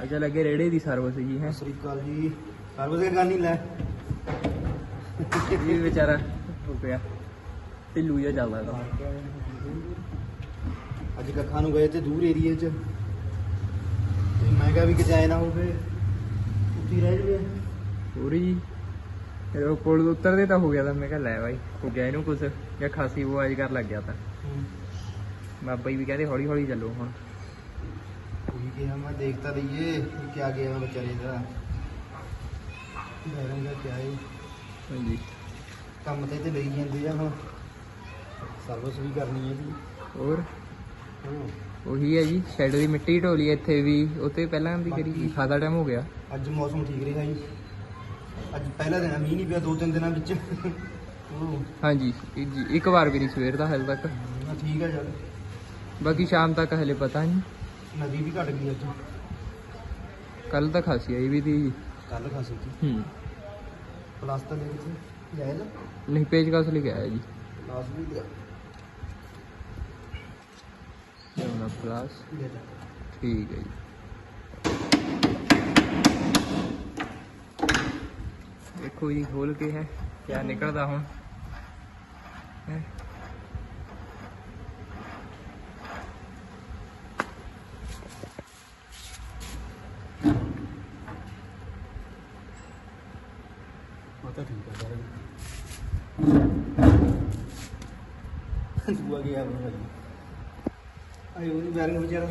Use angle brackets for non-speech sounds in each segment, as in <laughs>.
ਅੱਛਾ ਲੱਗੇ ਰੇੜੇ ਦੀ ਸਰਵਿਸ ਜੀ ਹੈ। ਸ੍ਰੀ ਅਕਾਲ ਜੀ। ਸਰਵਿਸ ਕਰਨੀ ਲੈ। ਇਹ ਵਿਚਾਰਾ ਹੋ ਗਿਆ ਢਿੱਲੂ ਜਿਹਾ ਚੱਲਦਾ ਇਹਦਾ ਅੱਜ ਕੱਖਾਂ ਨੂੰ ਗਏ ਤੇ ਦੂਰ ਏਰੀਏ 'ਚ। ਤੇ ਮੈਂ ਕਿਹਾ ਵੀ ਕਿਤੇ ਆਏ ਨਾ ਹੋਵੇ। ਉੱਤੀ ਰਹਿ ਜਵੇ ਪੂਰੀ ਜੀ। ਫਿਰ ਉਹ ਪੁਲ ਉਤਰਦੇ ਤਾਂ ਹੋ ਗਿਆ ਤਾਂ ਮੈਂ ਕਿਹਾ ਲੈ ਬਾਈ ਹੋ ਗਿਆ ਇਹਨੂੰ ਕੁਛ। ਜਾਂ ਖਾਸੀ ਉਹ ਅੱਜ ਕਰ ਲੱਗ ਗਿਆ ਤਾਂ। ਬਾਬਾ ਜੀ ਵੀ ਕਹਿੰਦੇ ਹੌਲੀ ਹੌਲੀ ਚੱਲੋ ਹੁਣ। ਉਹੀ ਕਿਹਾ ਮੈਂ ਦੇਖਤਾ ਲਈਏ ਕਿ ਕਿਆ ਗਿਆ ਵਿਚਾਰੇ ਦਾ। ਕਿਆ ਹੈ ਹਾਂਜੀ। ਕੰਮ ਤੇ ਤੇ ਲਈ ਜਾਂਦੇ ਆ ਹੁਣ। ਸਰਵਿਸ ਵੀ ਕਰਨੀ ਹੈ ਜੀ। ਹੋਰ? ਹਾਂ। ਉਹੀ ਹੈ ਜੀ ਸ਼ੈਡ ਦੀ ਮਿੱਟੀ ਢੋਲੀ ਇੱਥੇ ਵੀ ਉੱਥੇ ਪਹਿਲਾਂ ਵੀ ਕਰੀ ਸੀ ਖਾਦਾ ਟਾਈਮ ਹੋ ਗਿਆ। ਅੱਜ ਮੌਸਮ ਠੀਕ ਰਿਹਾ ਜੀ। ਅੱਜ ਪਹਿਲਾ ਦਿਨ ਆ, ਮੀਂਹ ਨਹੀਂ ਪਿਆ ਦੋ ਤਿੰਨ ਦਿਨਾਂ ਵਿੱਚ। ਉਹ ਹਾਂਜੀ ਇੱਕ ਜੀ- ਇੱਕ ਵਾਰ ਵੀ ਨਹੀਂ ਸਵੇਰ ਦਾ ਹਾਲੇ ਤੱਕ। ਨਾ ਠੀਕ ਆ ਯਾਰ। ਬਾਕੀ ਸ਼ਾਮ ਤੱਕ ਹਲੇ ਪਤਾ ਨਹੀਂ ਨਦੀ ਵੀ ਘਟ ਗਈ ਅੱਜ। ਕੱਲ ਤਾਂ ਖਾਸੀ ਆਈ ਵੀ ਤੀ। ਕੱਲ ਖਾਸੀ ਸੀ। ਹੂੰ। ਪਲਾਸਟਰ ਦੇ ਵਿੱਚ ਜਾਇਜ਼ ਨਹੀਂ ਪੇਜ ਕਸ ਲਿਖਿਆ ਹੈ ਜੀ। ਪਲਾਸ ਵੀ ਲਿਆ ਜਮਨਾ ਪਲਾਸ। ਲੈ ਲੈ। ਠੀਕ ਹੈ ਜੀ। ਦੇਖੋ ਜੀ ਖੋਲ ਕੇ ਹੈ। ਕਿਆ ਨਿਕਲਦਾ ਹੁਣ ਹੈ ਉਹ ਤਾਂ ਠੀਕ ਆ ਸਾਰਾ ਦੂਆ ਗਿਆ ਬਣ ਭਾਈ ਬੈਰਿੰਗ ਵਿਚਾਰਾ।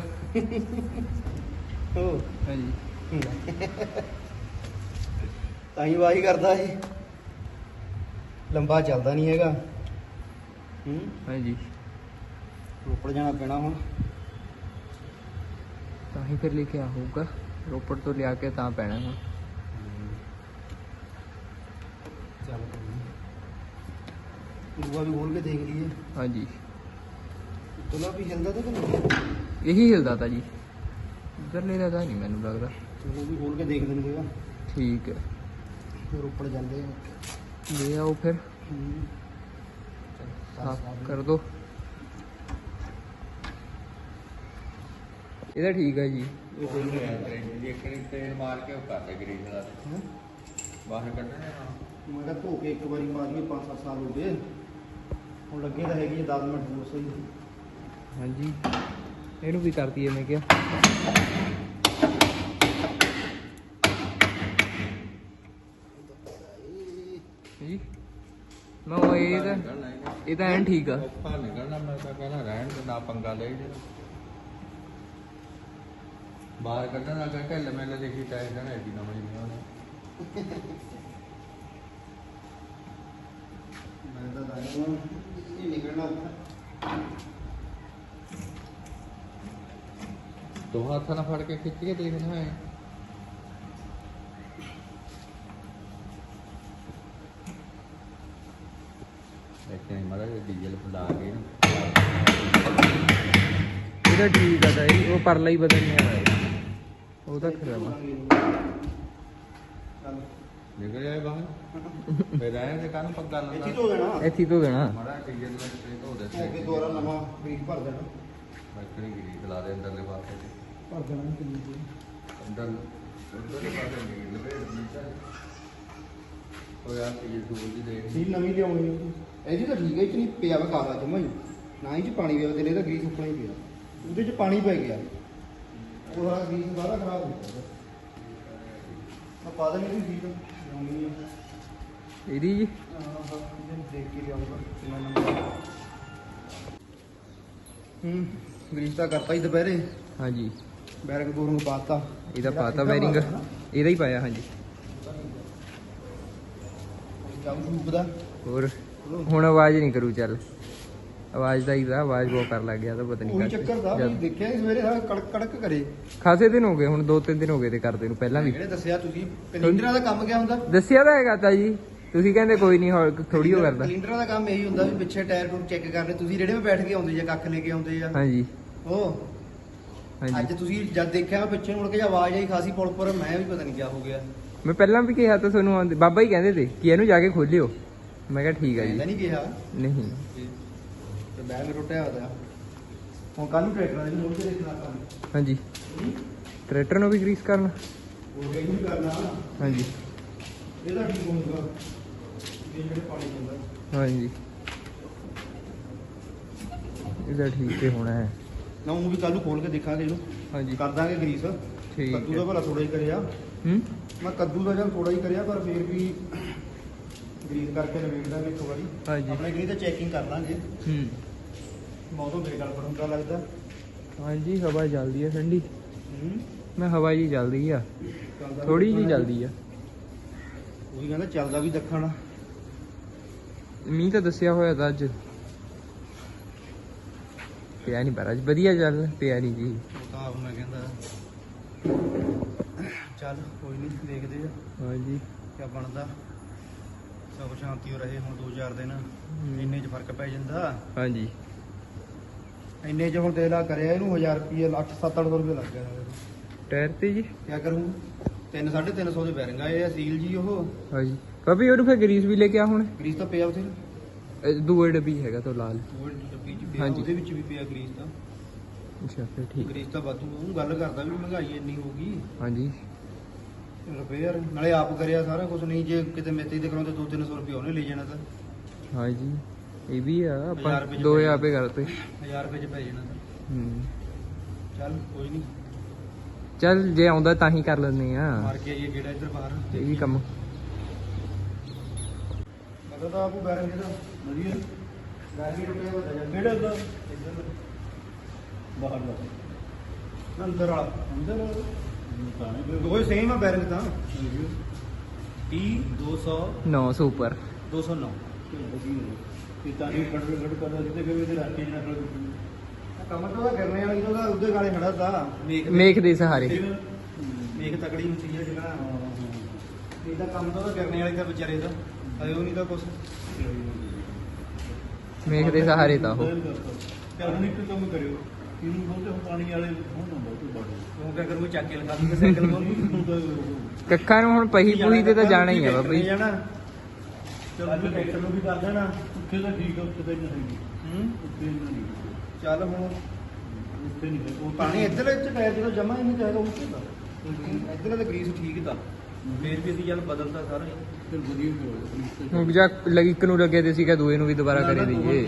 ਹੋ ਹਾਂਜੀ। ਤਾਂ ਹੀ ਵਾਹੀ ਕਰਦਾ ਇਹ ਲੰਬਾ ਚੱਲਦਾ ਨਹੀਂ ਹੈਗਾ। ਹੂੰ? ਹਾਂਜੀ। ਰੋਪੜ ਜਾਣਾ ਪੈਣਾ ਹੁਣ। ਤਾਂ ਹੀ ਫਿਰ ਲਿਖਿਆ ਹੋਊਗਾ। ਰੋਪੜ ਤੋਂ ਲਿਆ ਕੇ ਤਾਂ ਪੈਣਾ ਹੁਣ। ਚੱਲ ਦੂਆ ਵੀ ਖੋਲ ਕੇ ਦੇਖ ਲਈਏ। ਹਾਂਜੀ। ਤੁਲਾ ਵੀ ਹਿਲਦਾ ਤਾਂ ਨਹੀਂ? ਇਹੀ ਹਿਲਦਾ ਤਾ ਜੀ। ਇਧਰਲੇ ਦਾ ਤਾਂ ਨਹੀਂ ਮੈਨੂੰ ਲੱਗਦਾ। ਚਲੋ ਵੀ ਖੋਲ ਕੇ ਦੇਖ ਲੈਂਦੇ ਆ ਠੀਕ ਹੈ। ਫਿਰ ਰੋਪੜ ਜਾਂਦੇ ਆ। ਲੈ ਆਓ ਫਿਰ। ਸਾਫ਼ ਕਰ ਦੋ ਇਹਦਾ ਠੀਕ ਹੈ ਜੀ। ਇਹ ਦੇਖ ਤੇਲ ਮਾਰ ਕੇ ਉਹ ਕਰ ਦੇ ਗਰੀਸ ਦਾ? ਬਾਹਰ ਕੱਢਣੇ ਮੈਂ ਕਿਹਾ ਧੋ ਕੇ ਇੱਕ ਵਾਰੀ ਮਾਰੀਏ 5-7 ਸਾਲ ਹੋ ਗਏ। ਹੁਣ ਲੱਗੇ ਤਾਂ ਹੈਗੀ 10 ਮਿੰਟ ਹੋਰ ਸਹੀ ਹਾਂਜੀ। ਇਹਨੂੰ ਵੀ ਕਰ ਦਈਏ ਮੈਂ ਕਿਹਾ। ਜੀ ਮੈਂ ਉਹ ਇਹ ਤਾਂ ਇਹ ਤਾਂ ਐਨ ਠੀਕ ਆ। ਔਖਾ ਨਿਕਲਣਾ ਮੈਂ ਤਾਂ ਕਹਿੰਦਾ ਰਹਿਣ ਦੇ ਨਾ ਪੰਗਾ ਲੈ ਜੇ ਬਾਹਰ ਕੱਢਣ ਲੱਗਾ ਢਿੱਲ ਮੇਲੇ ਦੇਖੀ ਟਾਇਰ ਕਹਿੰਦਾ ਐਡੀ ਨਵੀਂ ਨਹੀਂ ਉਹਨੇ। ਮੈਂ ਤਾਂ ਦਾਇਆ ਇਹ ਨਿਕਲਣਾ। ਦੋ ਹੱਥਾਂ ਨਾਲ ਫੜ ਕੇ ਖਿੱਚ ਕੇ ਦੇਖਣਾ ਹੈ। ਦੇਖਿਆ ਨਹੀਂ ਮਾਰਾ ਡੀਜ਼ਲ ਫੁਲਾ ਕੇ। ਇਹਦਾ ਠੀਕ ਆ ਤਾਂ ਇਹ ਉਹ ਪਰਲਾ ਹੀ ਬਦਲਨੇ ਹੈ ਉਹ ਤਾਂ ਖਰਾਬ ਆ। ਚੱਲ ਨਿਕਲ ਜਾਏ ਬਾਹਰ। ਫਿਰ ਰਹਿਣ ਦੇ ਕਾਹਨੂੰ ਪੱਗਾ ਇੱਥੇ ਧੋ ਦੇਣਾ। ਇੱਥੇ ਧੋ ਦੇਣਾ। ਮਾਰਾ ਡੀਜ਼ਲ ਵਿੱਚ ਤੇ ਧੋ ਦੇ ਕੇ ਦੁਬਾਰਾ ਨਵਾਂ ਬੀਜ ਭਰ ਦੇਣਾ। ਬੱਕਰੀ ਗਰੀ ਖਲਾ ਦੇ ਅੰਦਰਲੇ ਪਾਸੇ। ਤੇ ਭਰ ਦੇਣਾ ਕਿੰਨੀ ਕੁ। ਅੰਦਰ ਅੰਦਰਲੇ ਪਾਸੇ ਡੀਜ਼ਲ ਲਵੇ ਨੀਚਾ ਉਹ ਯਾਰ ਤੀਰ ਸੂਲ ਦੀ ਦੇਖ। ਸੀਲ ਨਵੀਂ ਲਿਆਉਣੀ ਹੈ। ਇਹਦੀ ਤਾਂ ਠੀਕ ਹੈ ਇਹ 'ਚ ਨਹੀਂ ਪਿਆ ਵਾ ਕਾਲਾ ਜਮਾ ਹੀ। ਨਾ ਹੀ ਚ ਪਾਣੀ ਪਿਆ ਤੇ ਇਹਦਾ ਗਰੀਸ ਉੱਪਰ ਹੀ ਪਿਆ। ਉਹਦੇ ਚ ਪਾਣੀ ਪੈ ਗਿਆ। ਉਹ ਸਾਰਾ ਗਰੀਸ ਸਾਰਾ ਖਰਾਬ ਹੋ ਗਿਆ। ਮੈਂ ਪਾ ਦੇਣੀ ਸੀ ਸੀਲ ਲਿਆਉਣੀ ਹੈ ਇਹਦੀ ਜੀ? ਹਾਂ ਹਾਂ ਇਹਨੂੰ ਦੇਖ ਕੇ ਲਿਆਉਂਗਾ। ਕਿੰਨਾ ਨੰਬਰ ਹੂੰ ਗਰੀਸ ਤਾਂ ਕਰਤਾ ਹੀ ਦੁਪਹਿਰੇ। ਹਾਂਜੀ। ਬੈਰਕ ਬੋਰੰਗ ਪਾਤਾ। ਇਹਦਾ ਪਾਤਾ ਬੈਰਿੰਗ। ਇਹਦਾ ਹੀ ਪਾਇਆ ਹਾਂਜੀ। ਕੰਮ ਸ਼ੂਪ ਦਾ। ਹੋਰ ਹੁਣ ਆਵਾਜ਼ ਨਹੀਂ ਕਰੂ ਚੱਲ। ਆਵਾਜ਼ ਦਾ ਹੀ ਦਾ ਆਵਾਜ਼ ਬਹੁਤ ਕਰ ਲੱਗ ਗਿਆ ਤਾਂ ਪਤਾ ਨਹੀਂ ਚੱਕਰ ਦਾ ਵੀ ਦੇਖਿਆ ਸਵੇਰੇ ਸਾਰਾ ਕੜਕ ਕੜਕ ਕਰੇ। ਖਾਸੇ ਦਿਨ ਹੋ ਗਏ ਹੁਣ ਦੋ ਤਿੰਨ ਦਿਨ ਹੋ ਗਏ ਤੇ ਕਰਦੇ ਨੂੰ ਪਹਿਲਾਂ ਵੀ। ਜਿਹੜੇ ਦੱਸਿਆ ਤੁਸੀਂ ਕਲਿੰਦਰਾਂ ਦਾ ਕੰਮ ਕਿਆ ਹੁੰਦਾ? ਦੱਸਿਆ ਤਾਂ ਹੈਗਾ ਤਾਂ ਜੀ ਤੁਸੀਂ ਕਹਿੰਦੇ ਕੋਈ ਨਹੀਂ ਥੋੜੀ ਹੋ ਕਰਦਾ। ਕਲਿੰਦਰਾਂ ਦਾ ਕੰਮ ਇਹੀ ਹੁੰਦਾ ਵੀ ਪਿੱਛੇ ਟਾਇਰ ਟੂਰ ਚੈੱਕ ਕਰਨੇ ਤੁਸੀਂ ਰੇੜੇ 'ਤੇ ਬੈਠ ਕੇ ਆਉਂਦੇ ਜਾਂ ਕੱਖ ਲੈ ਕੇ ਆਉਂਦੇ ਆ। ਹਾਂਜੀ। ਉਹ ਅੱਜ ਤੁਸੀਂ ਜਦ ਦੇਖਿਆ ਪਿੱਛੇ ਮੁੜ ਕੇ ਜੇ ਆਵਾਜ਼ ਆਈ ਖਾਸੀ ਪੁਲ ਪਰ ਮੈਂ ਵੀ ਪਤਾ ਨਹੀਂ ਕਿਆ ਹੋ ਗਿਆ। ਮੈਂ ਪਹਿਲਾਂ ਵੀ ਕਿਹਾ ਤਾਂ ਤੁਹਾਨੂੰ ਆਉਂਦੇ- ਬਾਬਾ ਹੀ ਕਹਿੰਦੇ ਤੇ ਕਿ ਇਹਨੂੰ ਜਾ ਕੇ ਖੋਲਿਓ। ਮੈਂ ਕਿਹਾ ਠੀਕ ਆ ਤਾਂ ਜੀ ਨਹੀਂ ਕਿਹਾ। ਨਹੀਂ। ਤੇ ਬੈਗ ਟੁੱਟਿਆ ਹੋਇਆ। ਹੁਣ ਕੱਲ ਨੂੰ ਟਰੈਕਟਰਾਂ ਦੇ ਵੀ ਮੁੜ ਕੇ ਦੇਖਣਾ ਕੰਮ ਹਾਂਜੀ। ਟਰੈਕਟਰ ਨੂੰ ਵੀ ਗਰੀਸ ਕਰਨਾ। ਉਹ ਇਹ ਨਹੀਂ ਕਰਨਾ। ਹਾਂਜੀ। ਇਹਦਾ ਠੀਕ ਹੋਊਗਾ। ਇਹ ਜਿਹੜੇ ਪਾਣੀ ਜਾਂਦਾ ਹਾਂਜੀ। ਇਹਦਾ ਠੀਕ ਹੀ ਹੋਣਾ ਹੈ। ਨਾ ਉਹ ਵੀ ਕੱਲ ਨੂੰ ਖੋਲ ਕੇ ਦੇਖਾਂਗੇ ਇਹਨੂੰ। ਹਾਂਜੀ। ਕਰ ਦਾਂਗੇ ਗਰੀਸ। ਠੀਕ ਕੱਦੂ ਦਾ ਹੈ। ਭਲਾ ਥੋੜਾ ਹੀ ਕਰਿਆ। ਹੂੰ? ਮੈਂ ਕੱਦੂ ਦਾ ਚੱਲ ਥੋੜਾ ਹੀ ਕਰਿਆ ਪਰ ਫੇਰ ਵੀ ਗਰੀਸ ਕਰਕੇ ਨਵੇੜ ਦਾਂਗੇ ਇੱਕ ਵਾਰੀ। ਹਾਂਜੀ। ਆਪਣੇ ਗਰੀ ਤੇ ਚੈਕਿੰਗ ਕਰ ਲਾਂਗੇ। ਹੂੰ। ਮੌਸਮ ਬੇਗਲ ਹੁੰਦਾ ਲੱਗਦਾ। ਹਾਂਜੀ ਹਵਾ ਚੱਲਦੀ ਹੈ ਠੰਡੀ। ਹੂੰ। ਮੈਂ ਹਵਾ ਜੀ ਚੱਲਦੀ ਆ। ਚੱਲਦਾ ਥੋੜੀ ਜੀ ਚੱਲਦੀ। ਆ। ਉਹੀ ਕਹਿੰਦਾ ਚੱਲਦਾ ਵੀ ਦੱਖਣ ਮੀਂਹ ਤਾਂ ਦੱਸਿਆ ਹੋਇਆ ਤਾਂ ਅੱਜ। ਪਿਆ ਨਹੀਂ ਪਰ ਅੱਜ ਵਧੀਆ ਚੱਲ ਪਿਆ ਨਹੀਂ ਜੀ। ਤਾਂ ਆਪ ਮੈਂ ਕਹਿੰਦਾ ਚੱਲ ਕੋਈ ਨਹੀਂ ਦੇਖਦੇ ਆ। ਹਾਂਜੀ। ਕਿਆ ਬਣਦਾ? ਸਭ ਸ਼ਾਂਤੀ ਹੋ ਰਹੇ ਹੁਣ 2-4 ਦਿਨ। ਇੰਨੇ 'ਚ ਫ਼ਰਕ ਪੈ ਜਾਂਦਾ। ਹਾਂਜੀ। ਇੰਨੇ 'ਚ ਹੁਣ ਤੇਲਾ ਕਰਿਆ ਇਹਨੂੰ 1000 ਰੁਪਏ 8-7-800 ਰੁਪਏ ਲੱਗ ਗਿਆ। ਟਾਇਰ ਤੇ ਜੀ? ਕਿਆ ਕਰੂੰ? 3-350 ਦੇ ਬੈਰਿੰਗ ਆਏ ਆ ਸੀਲ ਜੀ ਉਹ। ਹਾਂਜੀ। ਭਾਬੀ ਉਹਨੂੰ ਫਿਰ ਗਰੀਸ ਵੀ ਲੈ ਕੇ ਆ ਹੁਣ? ਗਰੀਸ ਤਾਂ ਪਿਆ ਉਥੇ। ਦੂਏ ਡੱਬੀ ਹੈਗਾ ਤੋਂ ਲਾਲ। ਉਹ ਪਿਆ ਹਾਂਜੀ। ਉਹਦੇ ਵਿੱਚ ਵੀ ਪਿਆ ਗਰੀਸ ਤਾਂ ਅੱਛਾ ਫਿਰ ਠੀਕ। ਗਰੀਸ ਤਾਂ ਵਾਧੂ ਉਹਨੂੰ ਗੱਲ ਕਰਦਾ ਵੀ ਮਹਿੰਗਾਈ ਇੰਨੀ ਹੋਊਗੀ ਹਾਂਜੀ। ਰਿਪੇਅਰ ਨਾਲੇ ਆਪ ਕਰਿਆ ਸਾਰਾ ਕੁਝ ਨਹੀਂ ਜੇ ਕਿਤੇ ਮੇਤੇ ਦੇ ਕਰਾਉਂਦੇ 2-300 ਰੁਪਏ ਉਹਨੇ ਲੈ ਜਾਣਾ ਤਾਂ। ਹਾਂਜੀ। ਇਹ ਵੀ ਆ ਆਪਾਂ ਰੁਪਏ ਚ 2000 ਰੁਪਏ ਕਰਤੇ 1000 ਰੁਪਏ 'ਚ ਪੈ ਜਾਣਾ ਤਾਂ। ਹੂੰ। ਚੱਲ ਕੋਈ ਨਹੀਂ ਚੱਲ ਜੇ ਆਉਂਦਾ ਤਾਂ ਹੀ ਕਰ ਲੈਂਦੇ ਆ। ਮਾਰ ਕੇ ਆਈਏ ਗੇੜਾ ਇੱਧਰ ਬਾਹਰ। ਇਹ ਵੀ ਕੰਮ। ਮਤਲਬ ਤਾਂ ਆਪੂ ਬੈਰਿੰਗ ਜਿਹੜਾ। ਵਧੀਆ। ਕਿਹੜਾ ਦਾ ਬਾਹਰ ਦਾ। ਅੰਦਰ ਵਾਲਾ। ਅੰਦਰ ਦੋਏ ਸੇਮ ਆ ਬੈਰਿੰਗ ਤਾਂ। 30 200 900 ਉੱਪਰ 209 ਕੰਮ ਤਾਂ ਉਹਦਾ ਕਰਨੇ ਵਾਲੀ ਉਹਦਾ ਉਹਦੇ ਗਾਲੇ ਖੜਾ ਤਾ। ਮੇਖ ਦੇ ਸਹਾਰੇ। ਮੇਕ ਤਕੜੀ ਹੁੰਦੀ ਹੈ ਜਿਹੜਾ ਇਹਦਾ ਕੰਮ ਤਾਂ ਕਰਨੇ ਵਾਲੇ ਦਾ ਵਿਚਾਰੇ ਦਾ। ਆਇਓ ਨਹੀਂ ਤਾਂ ਕੁਛ। ਮੇਖ ਦੇ ਸਹਾਰੇ ਤਾਂ ਉਹ। ਕੰਮ ਕਰਿਓ। ਇਹਨੂੰ ਬਹੁਤੇ ਪਾਣੀ ਵਾਲੇ ਹੋਣ ਨਾ ਬਹੁਤ ਬਾੜੇ ਉਹ ਕਿਆ ਕਰੂ ਚੱਕ ਕੇ ਲਗਾ ਦੂੰਗਾ ਸਾਈਕਲ ਕੋਲ? ਕੱਖਾਂ ਨੂੰ ਹੁਣ ਪਹੀ ਪੂਹੀ ਤੇ ਤਾਂ ਜਾਣਾ ਹੀ ਆ ਬਾਬਾ ਜੀ। ਜਾਣਾ। ਚਲ ਟਰੈਕਟਰ ਨੂੰ ਵੀ ਕਰ ਦੇਣਾ। ਉੱਥੇ ਤਾਂ ਠੀਕ ਆ ਉੱਥੇ ਤਾਂ ਨਹੀਂ। ਹੈਗੀ ਹੂੰ? ਉੱਥੇ ਨਹੀਂ। ਚੱਲ ਹੁਣ। ਉੱਥੇ ਨਹੀਂ ਉਹ ਪਾਣੀ ਇੱਧਰ ਵਿੱਚ ਟਾਇਰ ਜਦੋਂ ਜਮਾ ਹੀ ਨਹੀਂ ਚਾਹੀਦਾ ਉੱਥੇ ਦਾ ਇੱਧਰ ਦਾ ਗਰੀਸ ਠੀਕ ਦਾ ਫੇਰ ਵੀ ਅਸੀਂ ਚੱਲ ਬਦਲਦਾ ਸਾਰਾ। ਫਿਰ ਵਧੀਆ ਹੁਣ ਜਾ ਲੱਗੀ ਇੱਕ ਨੂੰ ਲੱਗੇ ਤੇ ਸੀਗਾ ਦੂਏ ਨੂੰ ਵੀ ਦੁਬਾਰਾ ਕਰੇ ਦਈਏ।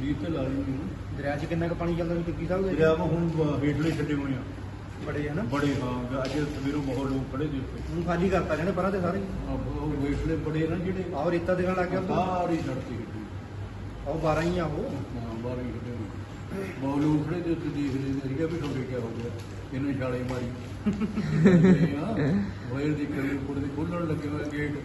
ਲੀਰ ਤੇ ਲਾ ਲਈ ਨਹੀਂ ਦਰਿਆ 'ਚ ਕਿੰਨਾ ਕੁ ਪਾਣੀ ਚੱਲਦਾ ਵੀ ਟਿੱਕੀ ਸਾਹਿਬ ਦੇ? ਦਰਿਆ ਵਾ ਹੁਣ ਹੇਠਲੇ ਛੱਡੇ ਹੋਏ ਆ। ਬੜੇ ਆ ਨਾ? ਬੜੇ ਹਾਂ ਅੱਜ ਸਵੇਰੋਂ ਬਹੁਤ ਲੋਕ ਖੜੇ ਸੀ ਹੁਣ ਖਾਲੀ ਕਰਤਾ ਕਹਿੰਦੇ ਪਰਾਂ ਤੇ ਸਾਰੇ? ਆਹ ਉਹ ਹੇਠਲੇ ਬੜੇ ਨਾ ਜਿਹੜੇ। ਆਹ ਰੇਤਾ ਦੇਣ ਲੱਗ ਗਿਆ ਉੱਧਰ। ਸਾਰੀ ਸੜਤੀ ਉਹ 12 ਹੀ ਆ ਉਹ? ਹਾਂ ਬਾਹਰ ਹੀ ਖੜੇ ਹੋਏ। ਬਹੁਤ ਲੋਕ ਖੜੇ ਤੇ ਉੱਥੇ ਦੇਖ ਰਹੇ ਸੀ ਕਿ ਵੀ ਤੁਹਾਡੇ ਕਿਆ ਹੋ ਗਿਆ। ਇਹਨੂੰ ਛਾਲੇ ਮਾਰੀ। <laughs> ਹਾਂ ਵਾਇਰ ਦੀ ਕਰੀ ਉੱਪਰ ਦੇ ਖੋਲਣ ਲੱਗੇ ਹੋਏ ਗੇਟ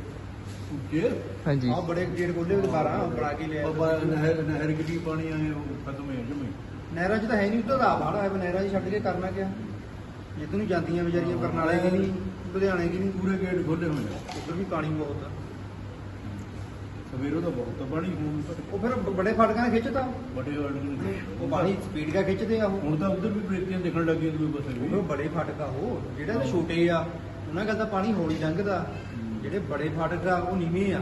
ਉੱਚੇ ਹਾਂਜੀ। ਆਹ ਬੜੇ ਗੇਟ ਖੋਲੇ ਉਹਦੇ 12 ਬਣਾ ਕੇ ਲਿਆ ਬਾਬਾ ਨਹਿਰ ਨਹਿਰ ਕਿੱਡੀ ਪਾਣੀ ਆਏ ਉਹ ਖਤਮ ਹੋ ਜਮੇ। ਨਹਿਰਾਂ 'ਚ ਤਾਂ ਹੈ ਨਹੀਂ ਉੱਧਰ ਦਾ ਬਾਹਲਾ ਹੈ ਨਹਿਰਾਂ 'ਚ ਛੱਡ ਕੇ ਕਰਨਾ ਕਿਆ? ਜਿੱਧਰ ਨੂੰ ਜਾਂਦੀਆਂ ਵਿਚਾਰੀਆਂ ਕਰਨਾਲੇ ਕੀ ਨਹੀਂ ਲੁਧਿਆਣੇ ਕੀ ਨਹੀਂ। ਪੂਰੇ ਗੇਟ ਖੋਲੇ ਹੋਏ ਆ ਉੱਧਰ ਵੀ ਪਾਣੀ ਬਹੁਤ ਆ। ਸਵੇਰੋਂ ਤਾਂ ਬਹੁਤ ਪਾਣੀ ਹੁਣ ਉਹ ਫਿਰ ਬੜੇ ਫਟਕਾਂ ਨੇ ਖਿੱਚਤਾ। ਬੜੇ ਵਾਲੇ ਉਹ ਪਾਣੀ ਸਪੀਡ ਕਾ ਖਿੱਚਦੇ ਆ ਉਹ? ਹੁਣ ਤਾਂ ਉਧਰ ਵੀ ਬ੍ਰੇਕਾਂ ਦਿਖਣ ਲੱਗੀਆਂ ਦੂਏ ਪਾਸੇ ਵੀ ਉਹ ਬੜੇ ਫਟਕਾ ਉਹ ਜਿਹੜੇ ਤਾਂ ਛੋਟੇ ਆ ਉਹਨਾਂ ਕਹਿੰਦਾ ਪਾਣੀ ਹੌਲੀ ਲੰਘਦਾ। ਜਿਹੜੇ ਬੜੇ ਫਟਕ ਆ ਉਹ ਨੀਵੇਂ ਆ।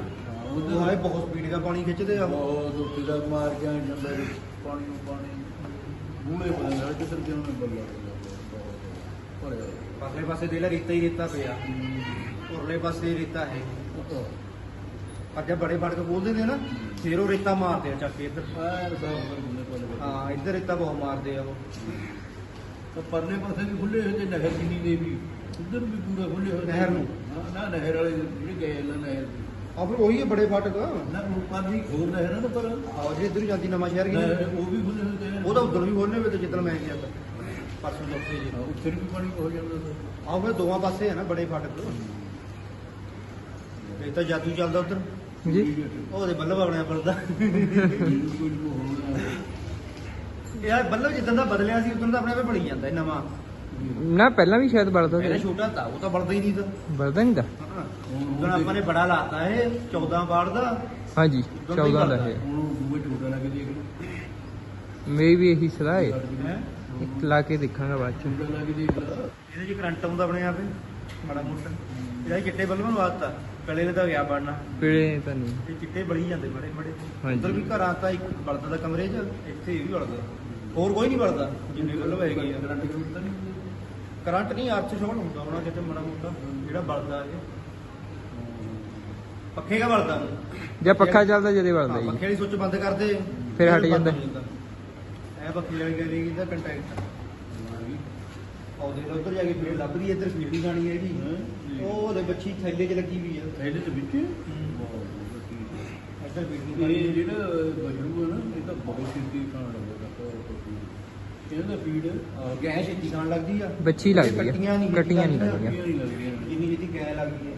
ਉਹ ਹਾਏ ਬਹੁਤ ਸਪੀਡ ਦਾ ਪਾਣੀ ਖਿੱਚਦੇ ਆ। ਉਹ ਬਹੁਤ ਉੱਤੇ ਦਾ ਮਾਰ ਆਏ ਜਾਂਦਾ ਪਾਣੀ ਨੂੰ ਪਾਣੀ ਪਤਾ ਨਹੀਂ ਕਿੱਧਰ ਗਿਆ ਉਹਨੇ ਬੱਲਾ ਭਰਿਆ ਪਾਸੇ ਪਾਸੇ ਦੇ ਲੈ ਰੇਤਾ ਹੀ ਰੇਤਾ ਪਿਆ। ਉਰਲੇ ਪਾਸੇ ਰੇਤਾ ਹੈ। ਅੱਗੇ ਬੜੇ ਫਟਕ ਬੋਲਦੇ ਨੇ ਨਾ ਫੇਰ ਉਹ ਰੇਤਾ ਮਾਰਦੇ ਆ ਚੱਕ ਕੇ ਇੱਧਰ। ਹਾਂ ਇੱਧਰ ਰੇਤਾ ਬਹੁਤ ਮਾਰਦੇ ਆ ਉਹ। ਤਾਂ ਪਰਲੇ ਪਾਸੇ ਵੀ ਖੁੱਲੇ ਹੋਏ ਤੇ ਨਹਿਰ ਕਿੰਨੀ ਦੇ ਵੀ ਉਧਰ ਵੀ ਪੂਰਾ ਖੁੱਲੇ ਹੋਏ ਨਹਿਰ ਨੂੰ? ਹਾਂ, ਨਾ ਨਹਿਰ ਵਾਲੇ ਜਿਹੜੇ ਗਏ ਨਾ ਨਹਿਰ ਦੀ। ਆ ਫਿਰ ਉਹੀ ਹੈ ਬੜੇ ਫਟਕ। ਨਾ ਉਹ ਪਰਲੀ ਹੋਰ ਨਹਿਰ ਆ ਨਾ ਪਰ ਆਹ ਜੇ ਇੱਧਰ ਜਾਂਦੀ ਨਵਾਂ ਸ਼ਹਿਰ ਨਹਿਰ ਗਈ ਉਹ ਵੀ ਖੁੱਲੇ ਹੋਏ ਤੇ ਉਹ ਤਾਂ ਉਧਰ ਵੀ ਖੋਲਨੇ ਵੇ ਤੇ ਜਿੱਦਣ ਮੈਂ ਗਿਆ ਤਾਂ। ਪਰਸੋਂ ਚੌਥੇ ਜੀ ਉੱਥੇ ਵੀ ਪਾਣੀ ਹੋ ਜਾਂਦਾ ਸੀ ਆਹ ਫਿਰ ਦੋਵਾਂ ਪਾਸੇ ਹੈ ਨਾ ਬੜੇ ਫਟਕ। ਇਹ ਤਾਂ ਜਾਦੂ ਚੱਲਦਾ ਉਧਰ। ਜੀ। ਉਹਦੇ ਬੱਲਬ ਬਣਿਆ ਪਰਦਾ ਹੋਣਾ ਯਾਰ ਬੱਲਬ ਜਿੱਦਾਂ ਦਾ ਬਦਲਿਆ ਸੀ ਉਦੋਂ ਦਾ ਆਪਣੇ ਆਪੇ ਬਣੀ ਜਾਂਦਾ ਇਹ ਨਵਾਂ। ਨਾ ਪਹਿਲਾਂ ਵੀ ਸ਼ਾਇਦ ਬਲਦਾ ਸੀ ਛੋਟਾ ਤਾਂ ਉਹ ਤਾਂ ਬਲਦਾ ਹੀ ਨਹੀਂ ਤਾਂ। ਬਲਦਾ ਨਹੀਂ ਦਾ ਉਦੋਂ ਆਪਾਂ ਨੇ ਬੜਾ ਲਾਤਾ ਇਹ 14 ਬਾੜ ਦਾ। ਹਾਂਜੀ 14 ਦਾ ਹੈ ਹੁਣ ਉਹ ਦੂਏ ਝੋਟਾ ਲਾ ਕੇ ਦੇਖ ਲਓ। ਮੇਰੀ ਵੀ ਇਹੀ ਸਲਾਹ ਹੈ ਹੈ? ਇੱਕ ਲਾ ਕੇ ਦੇਖਾਂਗਾ ਬਾਅਦ ਚ। ਝੋਟਾ ਲਾ ਕੇ ਦੇਖ ਲਾ ਇਹਦੇ 'ਚ ਕਰੰਟ ਆਉਂਦਾ ਆਪਣੇ ਆਪੇ ਬੜਾ ਮੋਟਾ। ਇਹਦਾ ਚਿੱਟੇ ਬੱਲਬ ਨੂੰ ਆਦਤਾ ਕਲੇ ਨੇ ਤਾਂ ਗਿਆ ਬਣਨਾ। ਪੀੜੇ ਤਾਂ ਨਹੀਂ। ਇਹ ਚਿੱਟੇ ਬਲੀ ਜਾਂਦੇ ਬੜੇ ਬੜੇ ਹਾਂਜੀ। ਉਧਰ ਵੀ ਘਰਾਂ ਤਾਂ ਇੱਕ ਬਲਦਾ ਦਾ ਕਮਰੇ 'ਚ ਇੱਥੇ ਇਹ ਵੀ ਬਲਦਾ। ਹੋਰ ਕੋਈ ਨਹੀਂ ਵੜਦਾ ਜਿੰਨੇ ਵੱਲੋਂ ਹੈਗੀ ਆ। ਕਰੰਟ ਕਰੰਟ ਤਾਂ ਨਹੀਂ। ਕਰੰਟ ਨਹੀਂ ਅਰਥ ਸ਼ਾਰਟ ਹੁੰਦਾ ਹੋਣਾ ਕਿਤੇ ਮਾੜਾ ਮੋਟਾ ਜਿਹੜਾ ਬਲਦਾ ਇਹ। ਪੱਖੇ ਦਾ ਬਲਦਾ? ਜਾਂ ਪੱਖਾ ਚੱਲਦਾ ਜਦੇ ਹਾਂ, ਵਲਦਾ ਜੀ। ਪੱਖੇ ਵਾਲੀ ਸੁੱਚ ਬੰਦ ਕਰਦੇ ਫਿਰ ਹਟ ਜਾਂਦਾ। ਹੋ ਇਹ ਪੱਖੇ ਵਾਲੀ ਕਹਿੰਦੀ ਦਾ ਕੰਟੈਕਟ ਆਉਦੇ ਉਧਰ ਜਾ ਕੇ ਫੀਡ ਲੱਭਦੀ ਹੈ, ਇੱਧਰ ਫੀਡ ਦੀ ਗਾਣੀ ਹੈ ਜੀ। ਹੂੰ। ਉਹ ਉਹਦੇ ਬੱਚੀ ਥੈਲੇ 'ਚ ਲੱਗੀ ਵੀ ਹੈ ਇਹਦੇ ਤੇ ਵਿੱਚ? ਇੱਧਰ ਫੀਡ ਗਾਣੀ ਇਹ ਜਿਹੜਾ ਬਜਰੂ ਹੈ ਨਾ ਇਹ ਤਾਂ ਬਹੁਤ ਛੇਤੀ ਖਾਣ ਲੱਗਦਾ ਇਹਦਾ ਫੀਡ ਗੈਸ ਛੇਤੀ ਖਾਣ ਲੱਗਦੀ ਆ। ਬੱਚੀ ਲੱਗਦੀ ਆ ਕੱਟੀਆਂ ਨਹੀਂ ਕੱਟੀਆਂ ਨਹੀਂ ਲੱਗਦੀਆਂ। ਨਹੀਂ ਲੱਗਦੀਆਂ। ਜਿੰਨੀ ਜਿਹਦੀ ਗੈ ਲੱਗਦੀ ਹੈ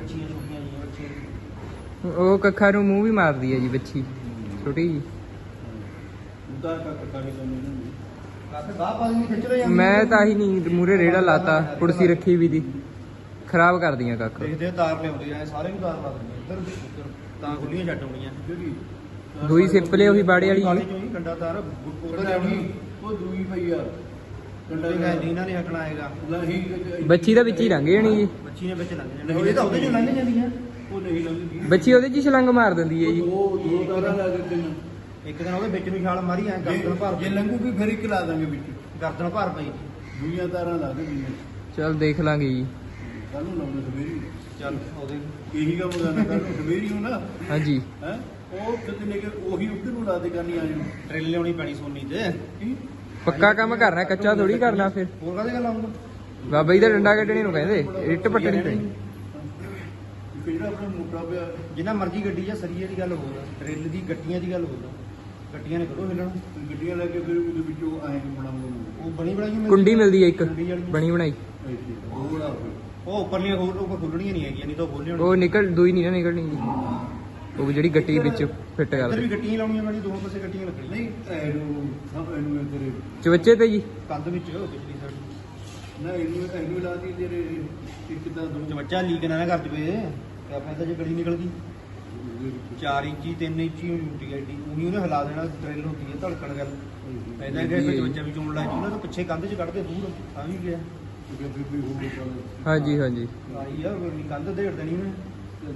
ਬੱਚੀਆਂ ਛੋਟੀਆਂ ਜੀਆਂ ਬੱਚੇ। ਉਹ ਕੱਖਾਂ ਨੂੰ ਮੂੰਹ ਵੀ ਮਾਰਦੀ ਹੈ ਜੀ ਬੱਚੀ ਛੋਟੀ ਜੀ। ਨਹੀਂ ਮੈਂ ਤਾਂ ਹੀ ਨਹੀਂ ਮੂਰੇ ਰੇੜਾ ਲਾਤਾ ਕੁਰਸੀ ਰੱਖੀ ਵੀ ਦੀ। ਖਰਾਬ ਕਰਦੀਆਂ ਕੱਖ। ਦੇਖਦੇ ਆ ਤਾਰ ਲਿਆਉਂਦੇ ਆ ਸਾਰੇ ਨੂੰ ਤਾਰ ਲਾ ਦਿੰਦੇ ਆ, ਇੱਧਰ ਉੱਧਰ ਤਾਂ ਖੁੱਲੀਆਂ ਛੱਡ ਆਉਣੀਆਂ ਜਿਹੜੀ ਦੂਈ ਸਿੱਪਲੇ ਉਹੀ ਬਾੜੇ ਵਾਲੀ। ਕੰਡਾ ਤਾਰ ਉਹਦਾ ਲਿਆਉਣੀ ਉਹ ਦੂਈ ਪਈ ਆ। ਕੰਡਾ ਕੰਡਾ ਨਹੀਂ ਇਹਨਾਂ ਨੇ ਹਟਣਾ ਹੈਗਾ। ਨਹੀਂ ਬੱਚੀ ਦਾ ਵਿੱਚ ਹੀ ਲੰਘ ਜਾਣੀ ਜੀ। ਬੱਚੀ ਨੇ ਵਿੱਚ ਲੰਘ ਜਾਣਾ। ਇਹ ਤਾਂ ਉਹਦੇ ਚੋਂ ਲੰਘ ਜਾਂਦੀਆਂ। ਉਹ ਨਹੀਂ ਲੰਘਦੀ। ਬੱਚੀ ਉਹਦੇ 'ਚ ਹੀ ਛਲੰਗ ਮਾਰ ਦਿੰਦੀ ਹੈ ਜੀ। ਉਹ ਦੋ ਤਾਰਾਂ ਲਾ ਦਿੱਤੇ ਨੇ ਇੱਕ ਦਿਨ ਉਹਦੇ ਵਿੱਚ ਨੂੰ ਛਾਲ ਮਾਰੀ ਐ ਗਰਦਨ ਭਰ ਜੇ ਲੰਘੂਗੀ ਫਿਰ ਇੱਕ ਲਾ ਦਾਂਗੇ ਵਿੱਚ। ਗਰਦਨ ਭਰ ਪਈ। ਦੂਈਆਂ ਤਾਰਾਂ ਲਾ ਦੇ ਦੂਈਆਂ ਚਲ ਦੇਖ ਲਾਂਗੇ ਜੀ। ਕੱਲ ਨੂੰ ਲਾਉਣੇ ਸਵੇਰੀ ਚੱਲ ਉਹਦੇ ਇਹੀ ਕੰਮ ਕਰਨਾ ਕੱਲ ਨੂੰ ਸਵੇਰੀ ਨਾ ਹਾਂਜੀ। ਹੈ? ਉਹ ਕਿਤੇ ਲੈ ਕੇ ਉਹੀ ਉੱਧਰ ਨੂੰ ਲਾ ਦੇ ਕਰਨੀ ਆ ਜੀ ਟ੍ਰੇਲ ਲਿਆਉਣੀ ਪੈਣੀ ਸੋਨੀ ਤੇ। ਪੱਕਾ ਕੰਮ ਕਰਨਾ ਕੱਚਾ ਥੋੜੀ ਕਰਨਾ। ਫਿਰ। ਹੋਰ ਕਾਹਦੇ ਗੱਲ ਆਉਂਦਾ ਬਾਬਾ ਜੀ ਦਾ ਡੰਡਾ ਕੱਢਣੇ ਨੂੰ ਕਹਿੰਦੇ ਇੱਟ ਪੱਟਣੀ। ਪੈਣੀ ਜਿਹੜਾ ਆਪਣਾ ਮੋਟਾ ਪਿਆ ਜਿੰਨਾ ਮਰਜ਼ੀ ਗੱਡੀ ਜਾਂ ਸਰੀਏ ਦੀ ਗੱਲ ਆ ਟ੍ਰੇਲ ਦੀ ਗੱਟੀਆਂ ਦੀ ਗੱਲ ਹੋਰ ਆ ਗੱਟੀਆਂ ਨੇ ਕਰੋ ਹਿੱਲਣਾ। ਗੱਡੀਆਂ ਲੈ ਕੇ ਫਿਰ ਉਹਦੇ ਵਿੱਚੋਂ ਐਂ ਬਣਾਉਂਦੇ ਉਹ ਬਣੀ ਬਣਾਈ ਮਿਲਦੀ ਕੁੰਡੀ ਮਿਲਦੀ ਹੈ ਇੱਕ। ਬਣੀ ਬਣਾਈ। ਉਹ ਉੱਪਰਲੀਆਂ ਹੋਰ ਉਹ ਖੁੱਲਣੀਆਂ ਨਹੀਂ ਹੈਗੀਆਂ ਨਹੀਂ ਤਾਂ ਖੋਲੀਆਂ ਉਹ ਨਿਕਲ ਦੂਈ ਨਹੀਂ ਨਾ ਨਿਕਲਣੀ। ਜੀ ਉਹ ਜਿਹੜੀ ਗੱਟੀ ਵਿੱਚ ਫਿੱਟ ਇੱਧਰ ਕਰਦੇ ਵੀ ਗੱਟੀਆਂ ਲਾਉਣੀਆਂ ਮੈਣੀ ਦੋਵੇਂ ਪਾਸੇ ਗੱਟੀਆਂ ਲੱਗਣੀਆਂ। ਨਹੀਂ ਇਹਨੂੰ ਸਭ ਇਹਨੂੰ ਤੇਰੇ ਚਵੱਚੇ ਤੇ ਜੀ? ਕੰਧ ਵਿੱਚ ਪਿਛਲੀ ਸਾਈਡ ਨਾ ਇਹਨੂੰ ਇਹਨੂੰ ਲਾ ਦੀ ਤੇਰੇ ਇੱਕ ਤਾਂ ਦੋ ਬੱਚਾ ਲੀਕ ਨਾ ਨਾ ਕਰ ਜਵੇ। ਕਿਆ ਫਾਇਦਾ ਜੇ ਗੱਡੀ ਨਿਕਲ ਗਈ। 4 ਇੰਚੀ 3 ਇੰਚੀ ਹੁੰਦੀ ਹੈ ਉਹਨੇ ਹਿਲਾ ਦੇਣਾ ਡਰਿਲ ਹੁੰਦੀ ਹੈ ਧੜਕਣ ਗੱਲ। ਕਿ ਵੀ ਚੋਣ ਲੱਗ ਜੂ ਨਾ ਤਾਂ ਪਿੱਛੇ ਕੰਧ 'ਚ ਕੱਢਦੇ ਦੂਰ ਆ ਵੀ ਗਿਆ। ਫਿਰ ਵੀ ਹੋ ਗਿਆ ਹਾਂਜੀ ਹਾਂਜੀ। ਆਈ ਆ ਕੋਈ ਕੰਧ ਢੇੜ ਦੇਣੀ ਉਹਨੇ।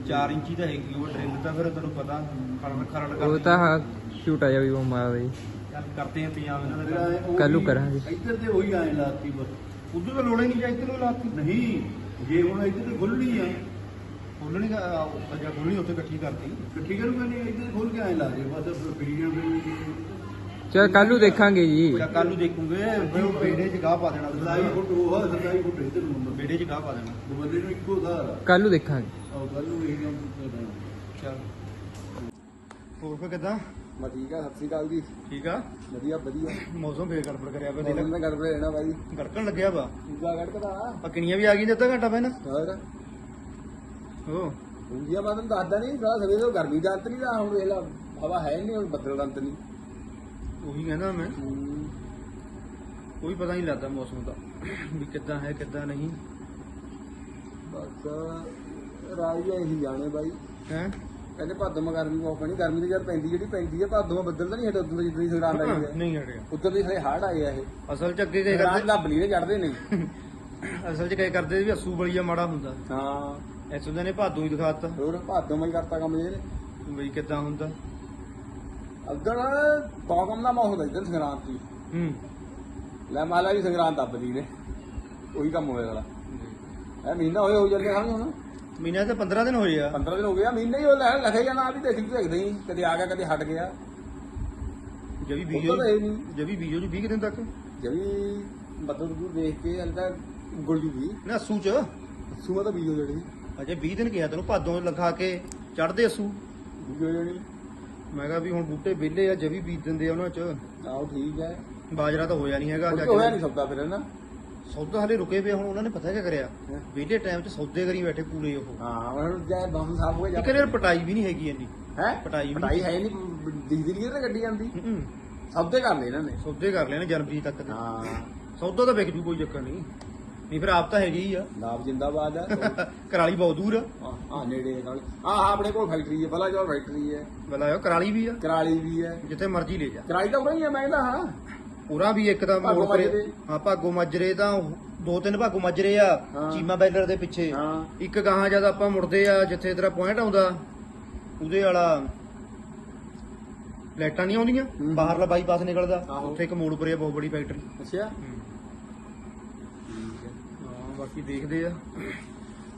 4 ਇੰਚੀ ਤਾਂ ਹੈਗੀ ਉਹ ਡਰਿਲ ਤਾਂ ਫਿਰ ਤੈਨੂੰ ਪਤਾ ਖਰੜ ਖਰੜ ਉਹ ਕਰਦੇ ਤਾਂ ਹਾਂ ਝੂਟਾ ਜਿਹਾ ਵੀ ਉਹ ਮਾਰਦਾ ਜੀ। ਚੱਲ ਕਰਦੇ ਆ ਪੰਜਾਬ ਇਹਨਾਂ ਦਾ ਵੀ ਕਰਾਂਗੇ। ਇੱਧਰ ਤੇ ਉਹੀ ਐਂ ਲਾਤੀ ਬਸ। ਉਦੋਂ ਤਾਂ ਲੋੜੇ ਨਹੀਂ ਚਾਹੀਦੀ ਨੂੰ ਲਾਤੀ। ਨਹੀਂ ਜੇ ਹੁਣ ਇੱਧਰ ਤੇ ਖੁੱਲਣੀ ਆ ਖੋਲਣੀ ਦਾ ਜਾਂ ਖੋਲਣੀ ਉੱਥੇ ਇਕੱਠੀ ਕਰਤੀ। ਇਕੱਠੀ ਕਰੂਗਾ ਨਹੀਂ ਇੱਧਰ ਖੋਲ ਕੇ ਐਂ ਲਾ ਦੇ ਬਸ ਫਿਰੀ ਜਾਂਦੇ ਚਲ ਕੱਲ ਨੂੰ ਦੇਖਾਂਗੇ ਜੀ। ਜਾਂ ਕੱਲ ਨੂੰ ਦੇਖੂਗੇ। ਫਿਰ ਉਹ ਬੇੜੇ 'ਚ ਗਾਹ ਪਾ ਦੇਣਾ। ਸਦਾਈ ਫੁੱਟ ਉਹ ਆ ਸਦਾਈ ਫੁੱਟ ਇੱਧਰ ਨੂੰ। ਬੇੜੇ 'ਚ ਗਾਹ ਪਾ ਦੇਣਾ। ਦੋ ਬੰਦੇ ਨੂੰ ਇੱਕੋ ਸਾਰ ਕੱਲ ਨੂੰ ਦੇਖਾਂਗੇ। ਗੱਲ ਨੂੰ ਇਹ ਕੰਮ ਕਰਦਾ ਚੱਲ ਹੋਰ ਕੋ ਕਿਦਾਂ? ਮੈਂ ਠੀਕ ਆ ਸਤਿ ਸ਼੍ਰੀ ਅਕਾਲ ਜੀ। ਠੀਕ ਆ? ਵਧੀਆ ਵਧੀਆ। ਮੌਸਮ ਫੇਰ ਗੜਬੜ ਕਰਿਆ ਪਿਆ ਮੌਸਮ ਦੇਖ ਦਾ ਗੜਬੜ ਰਹਿਣਾ ਬਾਈ। ਗੜਕਣ ਲੱਗਿਆ ਵਾ। ਪੂਜਾ ਗੜਕਦਾ। ਪਕਣੀਆਂ ਵੀ ਆ ਗਈਆਂ ਅੱਧਾ ਘੰਟਾ ਪਹਿਲਾਂ? ਹੋਰ? ਹੋ। ਪੂਜਾ ਮੈਂ ਤੁਹਾਨੂੰ ਦੱਸਦਾ ਨਹੀਂ ਸਾਲਾ ਸਵੇਰੇ ਤੋਂ ਗਰਮੀ ਦਾ ਅੰਤ ਨਹੀਂ ਦਾ ਹੁਣ ਵੇਖ ਲਾ ਹਵਾ ਹੈ ਨਹੀਂ ਹੁਣ ਬੱਦਲ ਦਾ ਅੰਤ ਨਹੀਂ ਉਹੀ ਕਹਿੰਦਾ ਮੈਂ। ਕੋਈ ਪਤਾ ਨਹੀਂ ਲੱਗਦਾ ਮੌਸਮ ਦਾ ਵੀ ਕਿੱਦਾਂ ਹੈ ਕਿੱਦਾਂ ਨਹੀਂ। ਬਸ। ਰਾਈ ਇਹੀ ਜਾਣੇ ਬਾਈ। ਹੈ? ਕਹਿੰਦੇ ਭਾਦੋਂ ਮਾ ਗਰਮੀ ਬਹੁਤ ਪਣੀ ਗਰਮੀ ਦੀ ਜਦ ਪੈਂਦੀ ਜਿਹੜੀ ਪੈਂਦੀ ਹੈ ਭਾਦੋਂ ਮਾ ਬੱਦਲ ਤਾਂ ਨਹੀਂ ਹਟਦਾ ਉਦੋਂ ਜਿੱਦਾਂ ਦੀ ਸੰਗਰਾਂਦ ਆਈ ਹੈ ਨਹੀਂ ਹਟਿਆ। ਉੱਧਰ ਦੀ ਸਾਰੇ ਹਾੜ ਆਏ ਆ ਇਹ। ਅਸਲ 'ਚ ਅੱਗੇ ਕਹੇ ਸੰਗਰਾਂਦ ਕਰਦੇ ਲੱਭਲੀ ਨੇ ਚੜਦੇ ਨੇ। ਅਸਲ 'ਚ ਕਹੇ ਕਰਦੇ ਵੀ ਅਸੂ ਬਲੀਆ ਮਾੜਾ ਹੁੰਦਾ। ਹਾਂ। ਐਸ ਹੁੰਦੇ ਨੇ ਭਾਦੂ ਹੀ ਦਿਖਾਤਾ। ਹੋਰ ਭਾਦੋਂ ਮਾ ਹੀ ਕਰਤਾ ਕੰਮ ਜੇ ਨੇ ਬਈ ਕਿੱਦਾਂ ਹੁੰਦਾ? ਅੱਧਰ ਬਹੁਤ ਕੰਮ ਦਾ ਮੌਸਮ ਹੁੰਦਾ ਇੱਧਰ ਸੰਗਰਾਂਦ ਦੀ ਹੂੰ। ਲੈ ਮਾਲਾ ਜੀ ਸੰਗਰਾਂਦ ਦੱਬਦੀ ਨੇ। ਉਹੀ ਕੰਮ ਹੋਇਆ ਸਾਲਾ ਇਹ ਮਹੀਨਾ ਹੋਇਆ ਹੋ ਜਾਂਦੇ ਸਮਝ ਹੁਣ। ਮਹੀਨਾ ਤੇ 15 ਦਿਨ ਹੋਏ ਆ। 15 ਦਿਨ ਹੋ ਗਿਆ ਮਹੀਨਾ ਹੀ ਹੋ ਲੈ ਲਖੇ ਜਾਣਾ ਆ ਵੀ ਦੇਖੀ ਦੇਖਦੇ ਹੀ ਕਦੇ ਆ ਗਿਆ ਕਦੇ ਹਟ ਗਿਆ। ਜਵੀ ਉਹ ਬੀਜੋ ਤਾਂ ਇਹ ਨਹੀਂ। ਜਵੀ ਬੀਜੋ ਜੀ 20 ਕੁ ਦਿਨ ਤੱਕ? ਜਵੀ ਮਤਲਬ ਦੂਰ ਦੇਖ ਕੇ ਅੰਦਾ ਗੁਲ ਜੂਗੀ ਨਾ ਅਸੂ 'ਚ? ਸੂਆ ਤਾਂ ਬੀਜੋ ਜਿਹੜੀ। ਅਜੇ 20 ਦਿਨ ਗਿਆ ਤੈਨੂੰ ਭਾਦੋਂ ਲਗਾ ਕੇ ਚੜਦੇ ਅਸੂ ਬੀਜੋ ਜਿਹੜੀ। ਮੈਂ ਕਿਹਾ ਵੀ ਹੁਣ ਬੂਟੇ ਵਿਹਲੇ ਆ ਜਵੀ ਬੀਜ ਦਿੰਦੇ ਆ ਉਹਨਾਂ 'ਚ। ਆਓ ਠੀਕ ਹੈ। ਬਾਜਰਾ ਤਾਂ ਹੋਇਆ ਨਹੀਂ ਹੈਗਾ ਉਹ ਜਾ ਹੋਇਆ ਕੇ ਨਹੀਂ ਸੌਦਾ ਫਿਰ ਨਾ ਸੌਦਾ ਹਲੇ ਰੁਕੇ ਪਏ ਹੁਣ ਉਹਨਾਂ ਨੇ ਪਤਾ ਕੀ ਕਰਿਆ? ਹੈਂ? ਵਿਹਲੇ ਟਾਈਮ 'ਚ ਸੌਦੇ ਕਰੀ ਬੈਠੇ ਪੂਰੇ ਉਹ। ਹਾਂ ਹੁਣ ਜਾਏ ਬਾਹੂ ਸਾਫ਼ ਹੋ ਇੱਕ ਯਾਰ ਪਟਾਈ ਵੀ ਨਹੀਂ ਹੈਗੀ ਇੰਨੀ। ਹੈ? ਪਟਾਈ ਵੀ ਪਟਾਈ ਹੈ ਨਹੀਂ ਦਿਖਦੀ ਨਹੀਂ ਤੇ ਗੱਡੀ ਆਂਦੀ ਹੂੰ ਸੌਦੇ ਕਰ ਲਏ ਇਹਨਾਂ ਨੇ। ਸੌਦੇ ਕਰ ਲੈਣੇ ਜਨਵਰੀ ਤੱਕ। ਹਾਂ। ਸੌਦਾ ਤਾਂ ਵਿਕ ਜੂ ਕੋਈ ਚੱਕਰ ਨਹੀਂ। ਨਹੀਂ ਫਿਰ ਆਪ ਤਾਂ ਹੈਗੀ ਹੀ ਆ। ਲਾਭ ਜਿੰਦਾਬਾਦ ਆ। <laughs> ਕਰਾਲੀ ਬਹੁਤ ਦੂਰ ਆ। ਆ ਨੇੜੇ ਨਾਲ ਆ ਆਪਣੇ ਕੋਲ ਫੈਕਟਰੀ ਹੈ ਬਲਾ ਜੋ ਫੈਕਟਰੀ ਹੈ ਬਲਾਇਓ ਕਰਾਲੀ ਵੀ ਆ। ਕਰਾਲੀ ਵੀ ਹੈ ਜਿੱਥੇ ਮਰਜ਼ੀ ਲੈ ਜਾ। ਕਰਾਲੀ ਤਾਂ ਉਰਾਂ ਹੀ ਹੈ ਮੈਂ ਕਹਿੰਦਾ ਹਾਂ। ਪੂਰਾ ਵੀ ਇੱਕ ਤਾਂ ਭਾਗੋ ਮੋੜ ਪਰੇ ਮਾਜਰੇ। ਹਾਂ ਭਾਗੋ ਮਾਜਰੇ ਤਾਂ ਦੋ ਤਿੰਨ ਭਾਗੋ ਮਾਜਰੇ ਆ ਹਾਂ। ਚੀਮਾ ਬੈਲਰ ਦੇ ਪਿੱਛੇ। ਹਾਂ। ਇੱਕ ਗਾਹਾਂ ਜਦ ਆਪਾਂ ਮੁੜਦੇ ਆ ਜਿੱਥੇ ਤੇਰਾ ਪੁਆਇੰਟ ਆਉਂਦਾ ਉਹਦੇ ਵਾਲਾ ਲਾਈਟਾਂ ਨਹੀਂ ਆਉਂਦੀਆਂ ਹੂੰ। ਬਾਹਰਲਾ ਬਾਈਪਾਸ ਨਿਕਲਦਾ ਆਹੋ। ਉੱਥੇ ਇੱਕ ਮੋੜ ਪਰੇ ਬਹੁਤ ਬੜੀ ਫੈਕਟਰੀ ਅੱਛਾ। ਹਾਂ। ਬਾਕੀ ਦੇਖਦੇ ਆ।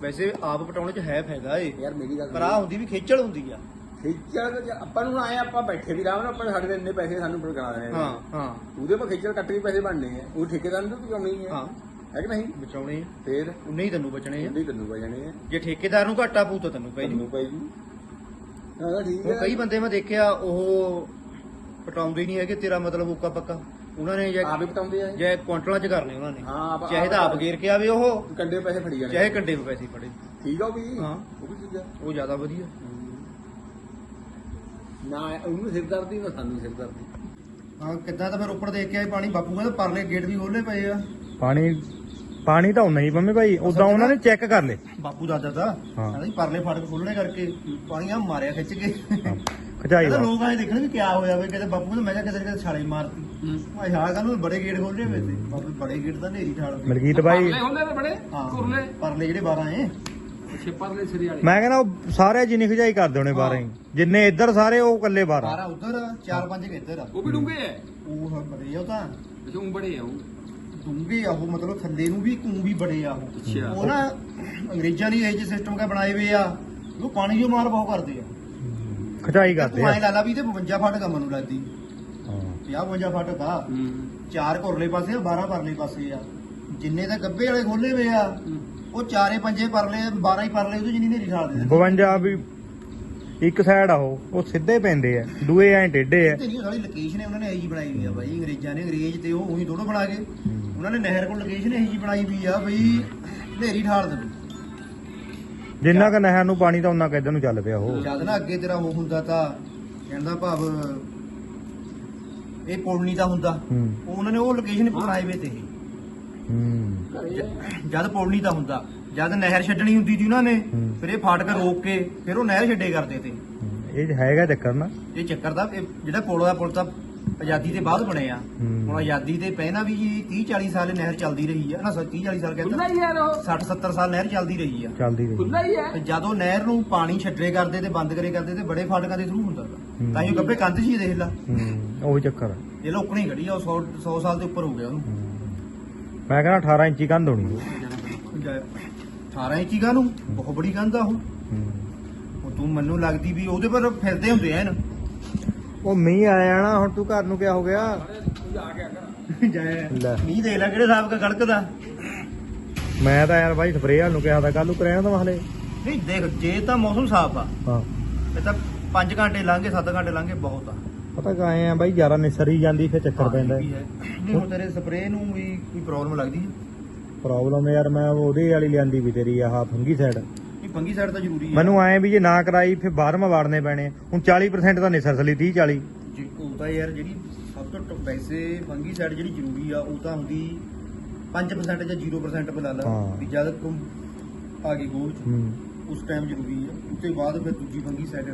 ਵੈਸੇ ਆਪ ਪਟਾਉਣੇ ਚ ਹੈ ਫਾਇਦਾ ਏ। ਯਾਰ ਮੇਰੀ ਗੱਲ ਪਰ ਆ ਹੁੰਦੀ ਵੀ ਖੇਚਲ ਹੁੰਦੀ ਆ। ਖੇਚਲ ਜੇ ਆਪਾਂ ਨੂੰ ਆਏ ਆਪਾਂ ਬੈਠੇ ਵੀ ਰਾਮ ਨਾਲ ਆਪਾਂ ਸਾਡੇ ਇੰਨੇ ਪੈਸੇ ਸਾਨੂੰ ਬਣਾ ਦੇਣੇ ਨੇ। ਹਾਂ ਹਾਂ। ਉਹਦੇ ਪਰ ਖੇਚਲ ਕੱਟ ਕੇ ਪੈਸੇ ਬਣਨੇ ਆ। ਉਹ ਠੇਕੇਦਾਰ ਨੂੰ ਤਾਂ ਚੁਕਾਉਣੇ ਹੀ ਆ। ਹਾਂ। ਹੈ ਕਿ ਨਹੀਂ? ਬਚਾਉਣੇ ਆ। ਫੇਰ? ਉਨੇ ਹੀ ਤੈਨੂੰ ਬਚਣੇ ਆ। ਉਹਦੇ ਤੈਨੂੰ ਪੈ ਜਾਣੇ ਆ। ਜੇ ਠੇਕੇਦਾਰ ਨੂੰ ਘਾਟਾ ਪਊ ਤਾਂ ਤੈਨੂੰ ਪੈ ਜੂ। ਤੈਨੂੰ ਪੈ ਜੂ। ਹਾਂ ਠੀਕ ਹੈ ਕਈ ਬੰਦੇ ਮੈਂ ਦੇਖਿਆ ਉਹ ਪਟਾਉਂਦੇ ਹੀ ਨਹੀਂ ਹੈਗੇ ਤੇਰਾ ਮਤਲਬ ਉੱਕਾ ਪੱਕਾ। ਉਹਨਾਂ ਨੇ ਜੇ ਆਪ ਹੀ ਬਤਾਉਂਦੇ ਆ। ਇਹ। ਜੇ ਕੁਆਂਟਲਾਂ ਚ ਕਰਨੇ ਉਹਨਾਂ ਨੇ। ਹਾਂ ਆਪ- ਚਾਹੇ ਤਾਂ ਆਪ ਗੇਰ ਕੇ ਆਵੇ ਉਹ। ਕੰਡੇ ਪੈਸੇ ਫੜੀ ਜਾਣੇ ਚਾਹੇ ਕੰਡੇ 'ਤੇ ਪੈਸੇ ਫੜੇ। ਠੀਕ ਆ ਉਹ ਵੀ। ਹਾਂ। ਉਹ ਵੀ ਠੀਕ ਆ। ਉਹ ਜ਼ਿਆਦਾ ਵਧੀਆ। ਨਾ ਉਹਨੂੰ ਸਿਰਦਰਦੀ ਨਾ ਸਾਨੂੰ ਸਿਰਦਰਦੀ ਹਾਂ। ਕਿੱਦਾਂ ਤਾਂ ਫਿਰ ਉੱਪਰ ਦੇਖ ਕੇ ਆਏ ਪਾਣੀ ਬਾਪੂ ਕਹਿੰਦਾ ਪਰਲੇ ਗੇਟ ਵੀ ਖੋਲੇ ਪਏ ਆ। ਪਾਣੀ ਪਾਣੀ ਤਾਂ ਉਨਾ ਹੀ ਪੰਮੇ ਭਾਈ ਉਦਾਂ ਉਹਨਾਂ ਨੇ ਚੈੱਕ ਕਰ ਲਏ। ਬਾਪੂ ਦਾਦਾ ਦਾ ਹਾਂ। ਕਹਿੰਦਾ ਜੀ ਪਰਲੇ ਫਾਟਕ ਖੋਲਣੇ ਕਰਕੇ ਪਾਣੀ ਆ ਮਾਰਿਆ ਖਿੱਚ ਕੇ। ਖਚਾਈ ਕਹਿੰਦਾ ਦਾ ਲੋਕ ਆਏ ਦੇਖਣ ਵੀ ਕਿਆ ਹੋਇਆ ਵੇ ਕਹਿੰਦੇ ਬਾਪੂ ਕਹਿੰਦਾ ਮੈਂ ਕਿਹਾ ਕਿਤੇ ਕਿਤੇ ਛਾਲੇ ਮਾਰਤੀ। ਮੈਂ ਹਾਂ ਕਹਿੰਦਾ ਬੜੇ ਗੇਟ ਖੋਲੇ ਵੇ ਤੇ। ਬਾਪੂ ਬੜੇ ਗੇਟ ਤਾਂ ਨੇਰੀ ਪਈ। ਮਲਕੀਤ ਭਾਈ। ਹੁੰਦੇ ਨੇ ਬੜੇ ਹਾਂ ਕੁਰਲੇ। ਪਰਲੇ ਜਿਹੜੇ 12 ਏ ਛੇਪਰ ਦੇ ਸਰੀ ਵਾਲੇ। ਮੈਂ ਕਹਿੰਦਾ ਉਹ ਸਾਰੇ ਜਿੰਨੀ ਖਜਾਈ ਕਰਦੇ ਹੋਣੇ ਬਾਰੇ ਹੀ। ਜਿੰਨੇ ਇੱਧਰ ਸਾਰੇ ਉਹ ਇਕੱਲੇ 12 12 ਉਧਰ 4 5 ਇੱਧਰ ਉਹ ਵੀ ਡੂੰਘੇ ਐ ਉਹ ਹੁਣ ਬੜੇ ਆ ਉਹ ਤਾਂ। ਅੱਛਾ ਉਹ ਬੜੇ ਆ ਉਹ। ਡੂੰਘੇ ਆ ਉਹ ਮਤਲਬ ਥੱਲੇ ਨੂੰ ਵੀ ਕੂੰ ਵੀ ਬੜੇ ਆ ਉਹ। ਅੱਛਾ। ਉਹ ਨਾ ਅੰਗਰੇਜ਼ਾਂ ਦੀ ਇਹ ਜਿਹੇ ਸਿਸਟਮ ਕਾ ਬਣਾਏ ਹੋਏ ਆ ਉਹ ਪਾਣੀ ਜੋ ਮਾਰ ਬਹੁਤ ਕਰਦੇ ਆ। ਖਚਾਈ ਕਰਦੇ ਤੂੰ ਆ। ਐ ਲਾ ਲਾ ਵੀ ਤੇ 52 ਫਾਟਕ ਆ ਮੈਨੂੰ ਲੱਗਦੀ। ਹਾਂ। 50 52 ਫਾਟਕ ਆ ਹੂੰ। ਚਾਰ ਘੁਰਲੇ ਪਾਸੇ ਆ 12 ਪਰਲੇ ਪਾਸੇ ਆ। ਜਿੰਨੇ ਤਾਂ ਗੱਬੇ ਵਾਲੇ ਖੋਲੇ ਹੋਏ ਆ ਉਹ ਚਾਰੇ ਪੰਜੇ ਪਰਲੇ 12 ਹੀ ਪਰਲੇ ਉਹਦੇ ਜਿੰਨੀ ਨੇਰੀ ਠਾਲ ਦੇ 52 ਵੀ ਇੱਕ ਸਾਈਡ ਆ ਉਹ ਉਹ ਸਿੱਧੇ ਪੈਂਦੇ ਆ ਦੂਏ ਐ ਟੇਢੇ ਆ। ਤੇ ਨਹੀਂ ਸਾਡੀ ਲੋਕੇਸ਼ਨ ਹੈ ਉਹਨਾਂ ਨੇ ਇਹੀ ਜੀ ਬਣਾਈ ਹੋਈ ਆ ਬਾਈ ਅੰਗਰੇਜ਼ਾਂ ਨੇ ਅੰਗਰੇਜ਼ ਤੇ ਉਹ ਉਹੀ ਦੋਨੋਂ ਬਣਾ ਕੇ ਉਹਨਾਂ ਨੇ ਨਹਿਰ ਕੋਲ ਲੋਕੇਸ਼ਨ ਇਹੀ ਜੀ ਬਣਾਈ ਹੋਈ ਆ ਬਈ ਨੇਰੀ ਠਾਲ ਦੇ ਜਿੰਨਾ ਕ ਨਹਿਰ ਨੂੰ ਪਾਣੀ ਤਾਂ ਉਹਨਾਂ ਕਿੱਧਰ ਨੂੰ ਚੱਲ ਪਿਆ ਉਹ। ਜਦ ਨਾ ਅੱਗੇ ਤੇਰਾ ਉਹ ਹੁੰਦਾ ਤਾਂ ਕਹਿੰਦਾ ਭਾਵ ਇਹ ਨਹੀਂ ਤਾਂ ਹੁੰਦਾ। ਹੂੰ। ਉਹ ਉਹਨਾਂ ਨੇ ਉਹ ਲੋਕੇਸ਼ਨ ਬਣਾਈ ਵੇ ਤੇ ਇਹ। ਜਦ ਪੁਲ ਨਹੀਂ ਤਾਂ ਹੁੰਦਾ ਜਦ ਨਹਿਰ ਛੱਡਣੀ ਹੁੰਦੀ ਸੀ ਉਹਨਾਂ ਨੇ ਹੂੰ। ਫਿਰ ਇਹ ਫਾਟਕ ਰੋਕ ਕੇ ਫਿਰ ਉਹ ਨਹਿਰ ਛੱਡੇ ਕਰਦੇ ਤੇ। ਇਹ ਹੈਗਾ ਚੱਕਰ ਨਾ। ਇਹ ਚੱਕਰ ਦਾ ਇਹ ਜਿਹੜਾ ਪੁਲ ਦਾ ਪੁਲ ਤਾਂ ਆਜ਼ਾਦੀ ਦੇ ਬਾਅਦ ਬਣਿਆ। ਹੂੰ। ਹੁਣ ਆਜ਼ਾਦੀ ਦੇ ਪਹਿਲਾਂ ਵੀ 30 40 ਸਾਲ ਇਹ ਨਹਿਰ ਚੱਲਦੀ ਰਹੀ ਆ। ਨਾ 30 40 ਸਾਲ ਖੁੱਲਾ ਕਹਿੰਦਾ ਹੀ ਯਾਰ ਉਹ 60 70 ਸਾਲ ਨਹਿਰ ਚੱਲਦੀ ਰਹੀ ਆ। ਚੱਲਦੀ ਰਹੀ। ਖੁੱਲਾ ਹੀ ਤੇ ਜਦੋਂ ਨਹਿਰ ਨੂੰ ਪਾਣੀ ਛੱਡੇ ਕਰਦੇ ਤੇ ਬੰਦ ਕਰੇ ਕਰਦੇ ਤੇ ਬੜੇ ਫਾਟਕਾਂ ਦੇ ਥਰੂ ਹੁੰਦਾ ਤਾ। ਹੂੰ। ਤਾਂ ਹੀ ਉਹ ਗੱਬੇ ਕੰਧ ਜੀ ਦੇਖ ਲਾ ਹੂੰ। ਉਹ ਚੱਕਰ ਆ। ਇਹ ਲੋਕਣੀ ਖੜੀ ਆ ਉਹ 100 100 ਸਾਲ ਦੇ ਉੱਪਰ ਹੋ ਗਿਆ ਉਹਨੂੰ। ਹੂੰ। ਮੈਂ ਕਹਿੰਦਾ 18 ਇੰਚੀ ਕੰਧ ਹੋਣੀ। ਉਹ। 18 ਇੰਚੀ ਕਾ ਨੂੰ ਬਹੁਤ ਬੜੀ ਕੰਧ ਆ ਉਹ। ਉਹ ਤੂੰ ਮੈਨੂੰ ਲੱਗਦੀ ਵੀ ਉਹਦੇ ਪਰ ਫਿਰਦੇ ਹੁੰਦੇ ਐਨ ਉਹ ਮੀਂਹ ਆਇਆ ਨਾ ਹੁਣ ਤੂੰ ਘਰ ਨੂੰ ਕਿਆ ਹੋ ਗਿਆ? ਜੈ ਲੈ। ਮੀਂਹ ਦੇ ਲੈ ਕਿਹੜੇ ਹਿਸਾਬ ਦਾ। ਗੜਕਦਾ ਮੈਂ ਤਾਂ ਯਾਰ ਬਾਈ ਸਪਰੇਅ ਨੂੰ ਕਿਹਾ ਤਾਂ ਕੱਲ ਨੂੰ ਕਰਿਆ ਤਾਂ ਹਲੇ। ਨਹੀਂ ਦੇਖ ਜੇ ਤਾਂ ਮੌਸਮ ਸਾਫ਼ ਆ ਹਾਂ। ਇਹ ਤਾਂ 5 ਘੰਟੇ ਲੰਘੇ 7 ਘੰਟੇ ਲੰਘੇ ਬਹੁਤ ਆ। ਪਤਾ ਕਾਏ ਆ ਬਾਈ ਜ਼ਿਆਦਾ ਨਿਸਰੀ ਜਾਂਦੀ ਫਿਰ ਚੱਕਰ ਪੈਂਦਾ। ਨਹੀਂ ਹੁਣ ਤੇਰੇ ਸਪਰੇਅ ਨੂੰ ਵੀ ਕੋਈ ਪ੍ਰੋਬਲਮ ਲੱਗਦੀ ਹੈ? ਪ੍ਰੋਬਲਮ ਯਾਰ ਮੈਂ ਉਹਦੇ ਵਾਲੀ ਲਿਆਂਦੀ ਵੀ ਤੇਰੀ ਆਹ ਫੰਗੀ ਸਾਈਡ ਨਹੀਂ ਪੰਗੀ ਸਾਈਡ ਤਾਂ ਜ਼ਰੂਰੀ ਹੈ। ਮੈਨੂੰ ਆਏ ਵੀ ਜੇ ਨਾ ਕਰਾਈ ਫਿਰ ਬਾਹਰੋਂ ਵਾੜਨੇ ਪੈਣੇ ਹੁਣ 40% ਤਾਂ ਨਿਸਰ ਸਲੀ 30 40 ਜੀ, ਉਹ ਤਾਂ ਯਾਰ ਜਿਹੜੀ ਸਭ ਤੋਂ ਵੈਸੇ ਫੰਗੀ ਸਾਈਡ ਜਿਹੜੀ ਜ਼ਰੂਰੀ ਆ ਉਹ ਤਾਂ ਹੁੰਦੀ 5% ਜਾਂ 0% ਬੁਲਾ ਲਾ ਹਾਂ। ਵੀ ਜਦ ਤੂੰ ਆ ਗਈ ਗੋਲ ਚ। ਹੂੰ। ਉਸ ਟਾਈਮ ਜ਼ਰੂਰੀ ਆ। ਉਸ ਤੋਂ ਬਾਅਦ ਫਿਰ ਦੂਜੀ ਫੰਗੀ ਸਾਈਡ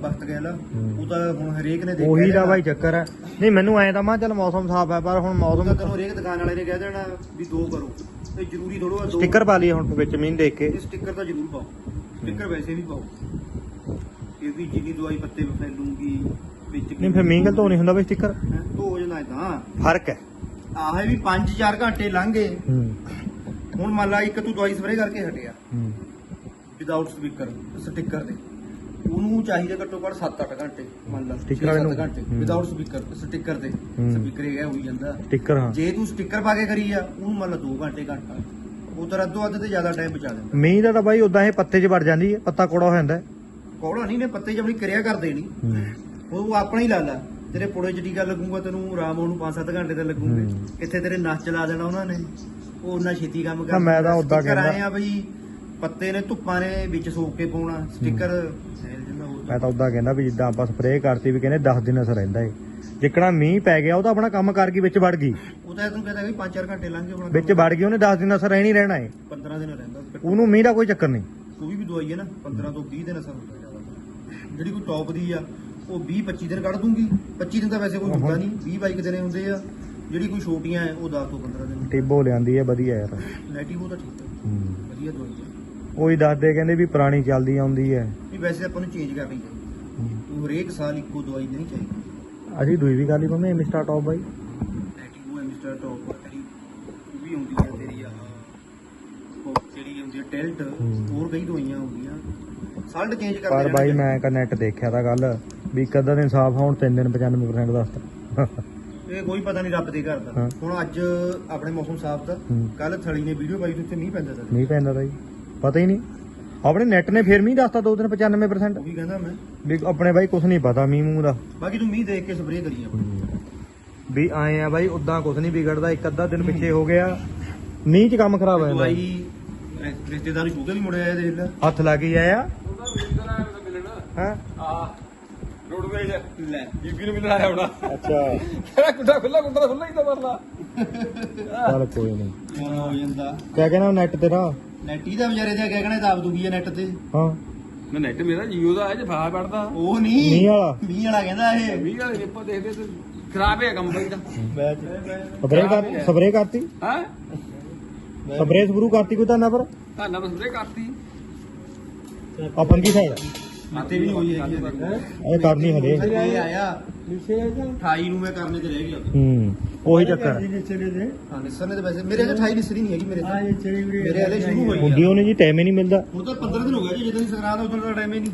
ਵਕਤ ਗਿਆ ਲਾ। ਹੂੰ। ਉਹ ਤਾਂ ਹੁਣ ਹਰੇਕ ਨੇ ਦੇਖਿਆ ਉਹੀ ਦਾ। ਬਾਈ ਚੱਕਰ ਹੈ ਨਹੀਂ ਮੈਨੂੰ ਐ ਤਾਂ ਮੈਂ ਚੱਲ ਮੌਸਮ ਸਾਫ਼ ਹੈ ਪਰ ਹੁਣ ਤਾਂ ਮੌਸਮ ਤੈਨੂੰ ਹਰੇਕ ਦੁਕਾਨ ਵਾਲੇ ਨੇ ਕਹਿ ਦੇਣਾ ਵੀ ਦੋ ਕਰੋ। ਤੇ ਜ਼ਰੂਰੀ ਥੋੜੋ ਆ ਦੋ। ਸਟicker ਪਾ ਲਈਏ ਹੁਣ ਵਿੱਚ ਮੀਂਹ ਦੇਖ ਕੇ। ਇਹ ਸਟicker ਤਾਂ ਜ਼ਰੂਰ ਪਾਓ। ਸਟicker ਵੈਸੇ ਵੀ ਪਾਓ। ਕਿਉਂਕਿ ਜਿੰਨੀ ਦਵਾਈ ਪੱਤੇ ਫੈਲੂਗੀ ਵਿੱਚ ਨਹੀਂ ਫਿਰ ਮੀਂਹ ਗਲ ਤੋਂ ਨਹੀਂ ਹੁੰਦਾ ਬਈ ਸਟicker। ਧੋ ਜਾਂਦਾ ਇਦਾਂ ਫ਼ਰਕ ਹੈ। ਆਹ ਵੀ 5-4 ਘੰਟੇ ਲੰਘ ਗਏ। ਹੁਣ ਮੰਨ ਲਾ ਇੱਕ ਤੂੰ ਦਵਾਈ ਸਪਰੇ ਕਰਕੇ ਹਟਿਆ। ਵਿਦਆਊਟ ਸਪੀਕਰ ਸਟicker ਦੇ। ਉਹਨੂੰ ਚਾਹੀਦਾ ਘੱਟੋ ਘੱਟ 7-8 ਘੰਟੇ ਮੰਨ ਲਾ Sticker ਵਾਲੇ 7 ਨੂੰ? ਘੰਟੇ। ਵਿਦਆਊਟ ਸਪੀਕਰ ਸਟicker ਹੂੰ। ਸਪੀਕਰ ਇਹ ਹੋਈ ਜਾਂਦਾ। ਸਟicker ਹਾਂ। ਜੇ ਤੂੰ ਸਟicker ਪਾ ਕੇ ਕਰੀ ਆ ਉਹਨੂੰ ਮੰਨ ਲਾ 2 ਘੰਟੇ ਘੰਟਾ। ਉਹ ਤਾਂ ਅੱਧੋ ਅੱਧ ਤੇ ਜ਼ਿਆਦਾ ਟਾਈਮ ਬਚਾ ਦਿੰਦਾ। ਮੀਂਹ ਦਾ ਤਾਂ ਬਾਈ ਉਦਾਂ ਇਹ ਪੱਤੇ 'ਚ ਵੜ ਜਾਂਦੀ ਹੈ ਪੱਤਾ ਕੋੜਾ ਹੋ ਜਾਂਦਾ। ਕੌੜਾ ਨਹੀਂ ਨੇ ਪੱਤੇ ਜਮਣੀ ਕਿਰਿਆ ਕਰਦੇ ਨਹੀਂ ਹੂੰ। ਉਹ ਆਪਣਾ ਹੀ ਲਾ ਲਾ। ਤੇਰੇ ਪੁੜੇ ਚ ਟੀਕਾ ਲੱਗੂਗਾ ਤੈਨੂੰ ਆਰਾਮ ਉਹਨੂੰ 5-7 ਘੰਟੇ ਤੇ ਲੱਗੂਗੇ। ਕਿੱਥੇ ਤੇਰੇ ਨਸ ਚਲਾ ਦੇਣਾ ਉਹਨਾਂ ਨੇ। ਉਹ ਉਹਨਾਂ ਛੇਤੀ ਕੰਮ ਨਾ, ਮੈਂ ਤਾਂ ਉੱਦਾਂ ਸਟicker ਕਹਿੰਦਾ- ਆ ਬਈ। ਪੱਤੇ ਨੇ ਧੁੱਪਾਂ ਨੇ ਵਿੱਚ ਸੋਕ ਕੇ ਪਾਉਣਾ ਸਟicker ਸੈਲ ਜਿੰਦਾ ਹੋਰ ਮੈਂ ਤਾਂ ਉਦਾਂ ਕਹਿੰਦਾ ਵੀ ਜਿੱਦਾਂ ਆਪਾਂ ਸਪਰੇਅ ਕਰਤੀ ਵੀ ਕਹਿੰਦੇ 10 ਦਿਨ ਅਸਰ ਰਹਿੰਦਾ ਏ। ਜਿੱਕਣਾ ਮੀਂਹ ਪੈ ਗਿਆ ਉਹ ਤਾਂ ਆਪਣਾ ਕੰਮ ਕਰ ਗਈ ਵਿੱਚ ਵੜ ਗਈ। ਉਹ ਤਾਂ ਤੈਨੂੰ ਕਹਿੰਦਾ ਵੀ 5-4 ਘੰਟੇ ਲੰਘ ਗਏ ਆਪਣਾ ਵਿੱਚ ਵੜ ਗਈ ਉਹਨੇ 10 ਦਿਨ ਅਸਰ ਰਹਿਣੀ ਰਹਿਣਾ ਏ। 15 ਦਿਨ ਰਹਿੰਦਾ। ਉਹਨੂੰ ਮੀਂਹ ਦਾ ਕੋਈ ਚੱਕਰ ਨਹੀਂ। ਕੋਈ ਵੀ ਦਵਾਈ ਹੈ ਨਾ 15 ਤੋਂ 20 ਦਿਨ ਅਸਰ ਹੁੰਦਾ ਜ਼ਿਆਦਾ। ਜਿਹੜੀ ਕੋਈ ਟੌਪ ਦੀ ਆ ਉਹ 20-25 ਦਿਨ ਕੱਢ ਦੂੰਗੀ। 25 ਦਿਨ ਤਾਂ ਵੈਸੇ ਕੋਈ ਹੁੰਦਾ ਨਹੀਂ 20-22 ਦਿਨ ਹੁੰਦੇ ਆ। ਜਿਹੜੀ ਕੋਈ ਛੋਟੀਆਂ ਹੈ ਉਹ 10 ਤੋਂ 15 ਦਿਨ। ਟਿੱਬੋ ਲਿਆਂਦੀ ਹੈ ਵਧੀਆ ਯਾਰ। ਨੈਟਿਵ ਤਾਂ ਠੀਕ ਹੈ ਹੂੰ। ਵਧੀਆ ਦਵਾਈ ਹੈ ਉਹੀ ਦੱਸਦੇ ਕਹਿੰਦੇ ਵੀ ਪੁਰਾਣੀ ਚੱਲਦੀ ਆਉਂਦੀ ਹੈ। ਵੀ ਵੈਸੇ ਆਪਾਂ ਨੂੰ ਚੇਂਜ ਕਰਨੀ ਚਾਹੀਦੀ ਤੂੰ ਹਰੇਕ ਸਾਲ ਇੱਕੋ ਦਵਾਈ ਨਹੀਂ ਚਾਹੀਦੀ ਅਸੀਂ ਦੂਈ ਵੀ ਗੱਲ ਪੰਮੇ ਮਿਸਟਰ ਟੌਪ ਬਾਈ। ਐਟੀਓ ਮਿਸਟਰ ਟੌਪ ਤੇਰੀ ਉਹ ਵੀ ਆਉਂਦੀ ਹੈ ਤੇਰੀ ਆ ਉਹ ਜਿਹੜੀ ਹੁੰਦੀ ਹੈ। ਟੈਲਟ। ਹੋਰ ਕਈ ਦਵਾਈਆਂ ਹੁੰਦੀਆਂ। ਸਾਲਟ ਚੇਂਜ ਕਰਦੇ ਪਰ ਬਾਈ ਮੈਂ ਕਾ ਨੈਟ ਦੇਖਿਆ ਤਾਂ ਗੱਲ ਵੀ ਇੱਕ ਅੱਧਾ ਦਿਨ ਸਾਫ਼ ਹੋਣ ਤਿੰਨ ਦਿਨ 95% ਦੱਸਤਾ ਇਹ ਕੋਈ ਪਤਾ ਨਹੀਂ ਰੱਬ ਦੇ ਘਰ ਦਾ। ਹੁਣ ਅੱਜ ਆਪਣੇ ਮੌਸਮ ਸਾਫ਼ ਦਾ। ਕੱਲ ਥਲੀ ਨੇ ਵੀਡੀਓ ਪਾਈ ਤੇ ਮੀਂਹ ਪੈਂਦਾ ਸੀ ਨਹੀਂ ਪੈਂਦਾ ਤਾਂ ਜੀ ਪਤਾ ਹੀ ਨਹੀਂ। ਆਪਣੇ ਨੈਟ ਨੇ ਫੇਰ ਮੀਂਹ ਦੱਸਤਾ ਦੋ ਦਿਨ 95% ਉਹ ਵੀ ਕਹਿੰਦਾ ਮੈਂ। ਵੀ ਆਪਣੇ ਬਾਈ ਕੁਝ ਨਹੀਂ ਪਤਾ ਮੀਂਹ ਮੂੰਹ ਦਾ। ਬਾਕੀ ਤੂੰ ਮੀਂਹ ਦੇਖ ਕੇ ਸਪਰੇਅ ਕਰੀ ਆ ਵੀ ਆਏ ਆ ਬਾਈ ਉਦਾਂ ਕੁਝ ਨਹੀਂ ਵਿਗੜਦਾ ਇੱਕ ਅੱਧਾ ਦਿਨ ਪਿੱਛੇ ਹੋ ਗਿਆ। ਮੀਂਹ 'ਚ ਕੰਮ ਖਰਾਬ ਹੋ ਜਾਂਦਾ ਰਿ- ਰਿਸ਼ਤੇਦਾਰ ਛੂਕੇ ਵੀ ਮੁੜਿਆ ਦੇਖ ਲੈ ਹੱਥ ਲੱਗ ਹੀ ਆਇਆ ਹਾਂ? ਆ ਰੋਡਵੇਜ ਲੈ। ਬੀਬੀ ਨੂੰ ਮਿਲਣ ਆਇਆ ਹੋਣਾ। ਅੱਛਾ। ਕਿਹੜਾ ਕੁੰਡਾ ਖੁੱਲਾ ਕੁੰਡਾ ਖੁੱਲਾ ਹੀ ਤਾਂ ਮਰਲਾ ਚੱਲ ਕੋਈ ਨਹੀਂ। ਹੋ ਜਾਂਦਾ। ਕਿਆ ਕਹਿਣਾ ਨੈਟ ਤੇਰਾ? ਨੈਟੀ ਦਾ ਵਿਚਾਰੇ ਦਾ ਕਹਿ ਕਹਣਾ ਤਾਂ ਆਪ ਦੁਖੀ ਹੈ ਨੈਟ ਤੇ। ਹਾਂ। ਮੈਂ ਨੈਟ ਮੇਰਾ ਜੀਓ ਦਾ ਹੈ ਜੇ ਫਾਹ ਪੜਦਾ ਉਹ ਨਹੀਂ ਮੀਂਹ ਵਾਲਾ। ਮੀਂਹ ਵਾਲਾ ਕਹਿੰਦਾ ਇਹ। ਵੀ ਵਾਲੇ ਨਿੱਪੋ ਦੇਖਦੇ ਤੇ ਖਰਾਬ ਹੈ ਕੰਮ ਬਈ ਦਾ ਸਪਰੇ ਕਰ ਸਪਰੇ ਕਰਤੀ? ਹੈ? ਸਪਰੇ ਸਪਰੂ ਕਰਤੀ ਕੋਈ ਤਾਂ ਨਾ ਪਰ? ਧਾਨਾ ਬਸ ਸਪਰੇ ਕਰਤੀ। ਆ ਪੰਗੀ ਸਾਈਡ ਮਾਤੇ ਵੀ ਨਹੀਂ ਹੋਈ ਹੈਗੀ ਇਹ ਕਰਨੀ ਹਲੇ ਇਹ ਆਇਆ। 28 ਨੂੰ ਮੈਂ ਕਰਨੇ ਤੇ ਰਹਿ ਗਿਆ। ਹੂੰ ਉਹੀ ਚੱਕਰ। ਹਾਂ ਨਿਸਰ ਨੇ ਤਾਂ ਵੈਸੇ ਮੇਰੇ ਅਜੇ 28 ਨਿਸਰ ਨਹੀਂ ਹੈਗੀ ਮੇਰੇ ਤੇ। ਮੇਰੇ ਹਲੇ ਸ਼ੁਰੂ ਹੋਈ ਹੁੰਦੀ ਆ ਉਹਨੇ ਜੀ ਟਾਈਮ ਹੀ ਨਹੀਂ ਮਿਲਦਾ। ਹੁਣ ਤਾਂ 15 ਦਿਨ ਹੋ ਗਏ ਜੀ ਜਦੋਂ ਦੀ ਸੰਗਰਾਂਦ ਉਦੋਂ ਦਾ ਟਾਈਮ ਹੀ। ਨਹੀਂ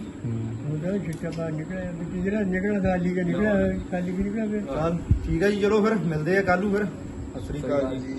ਚੱਲ ਠੀਕ ਹੈ ਜੀ ਚਲੋ ਫਿਰ ਮਿਲਦੇ ਆ ਕੱਲ ਨੂੰ ਫਿਰ। ਸਤਿ ਸ੍ਰੀ ਅਕਾਲ ਜੀ।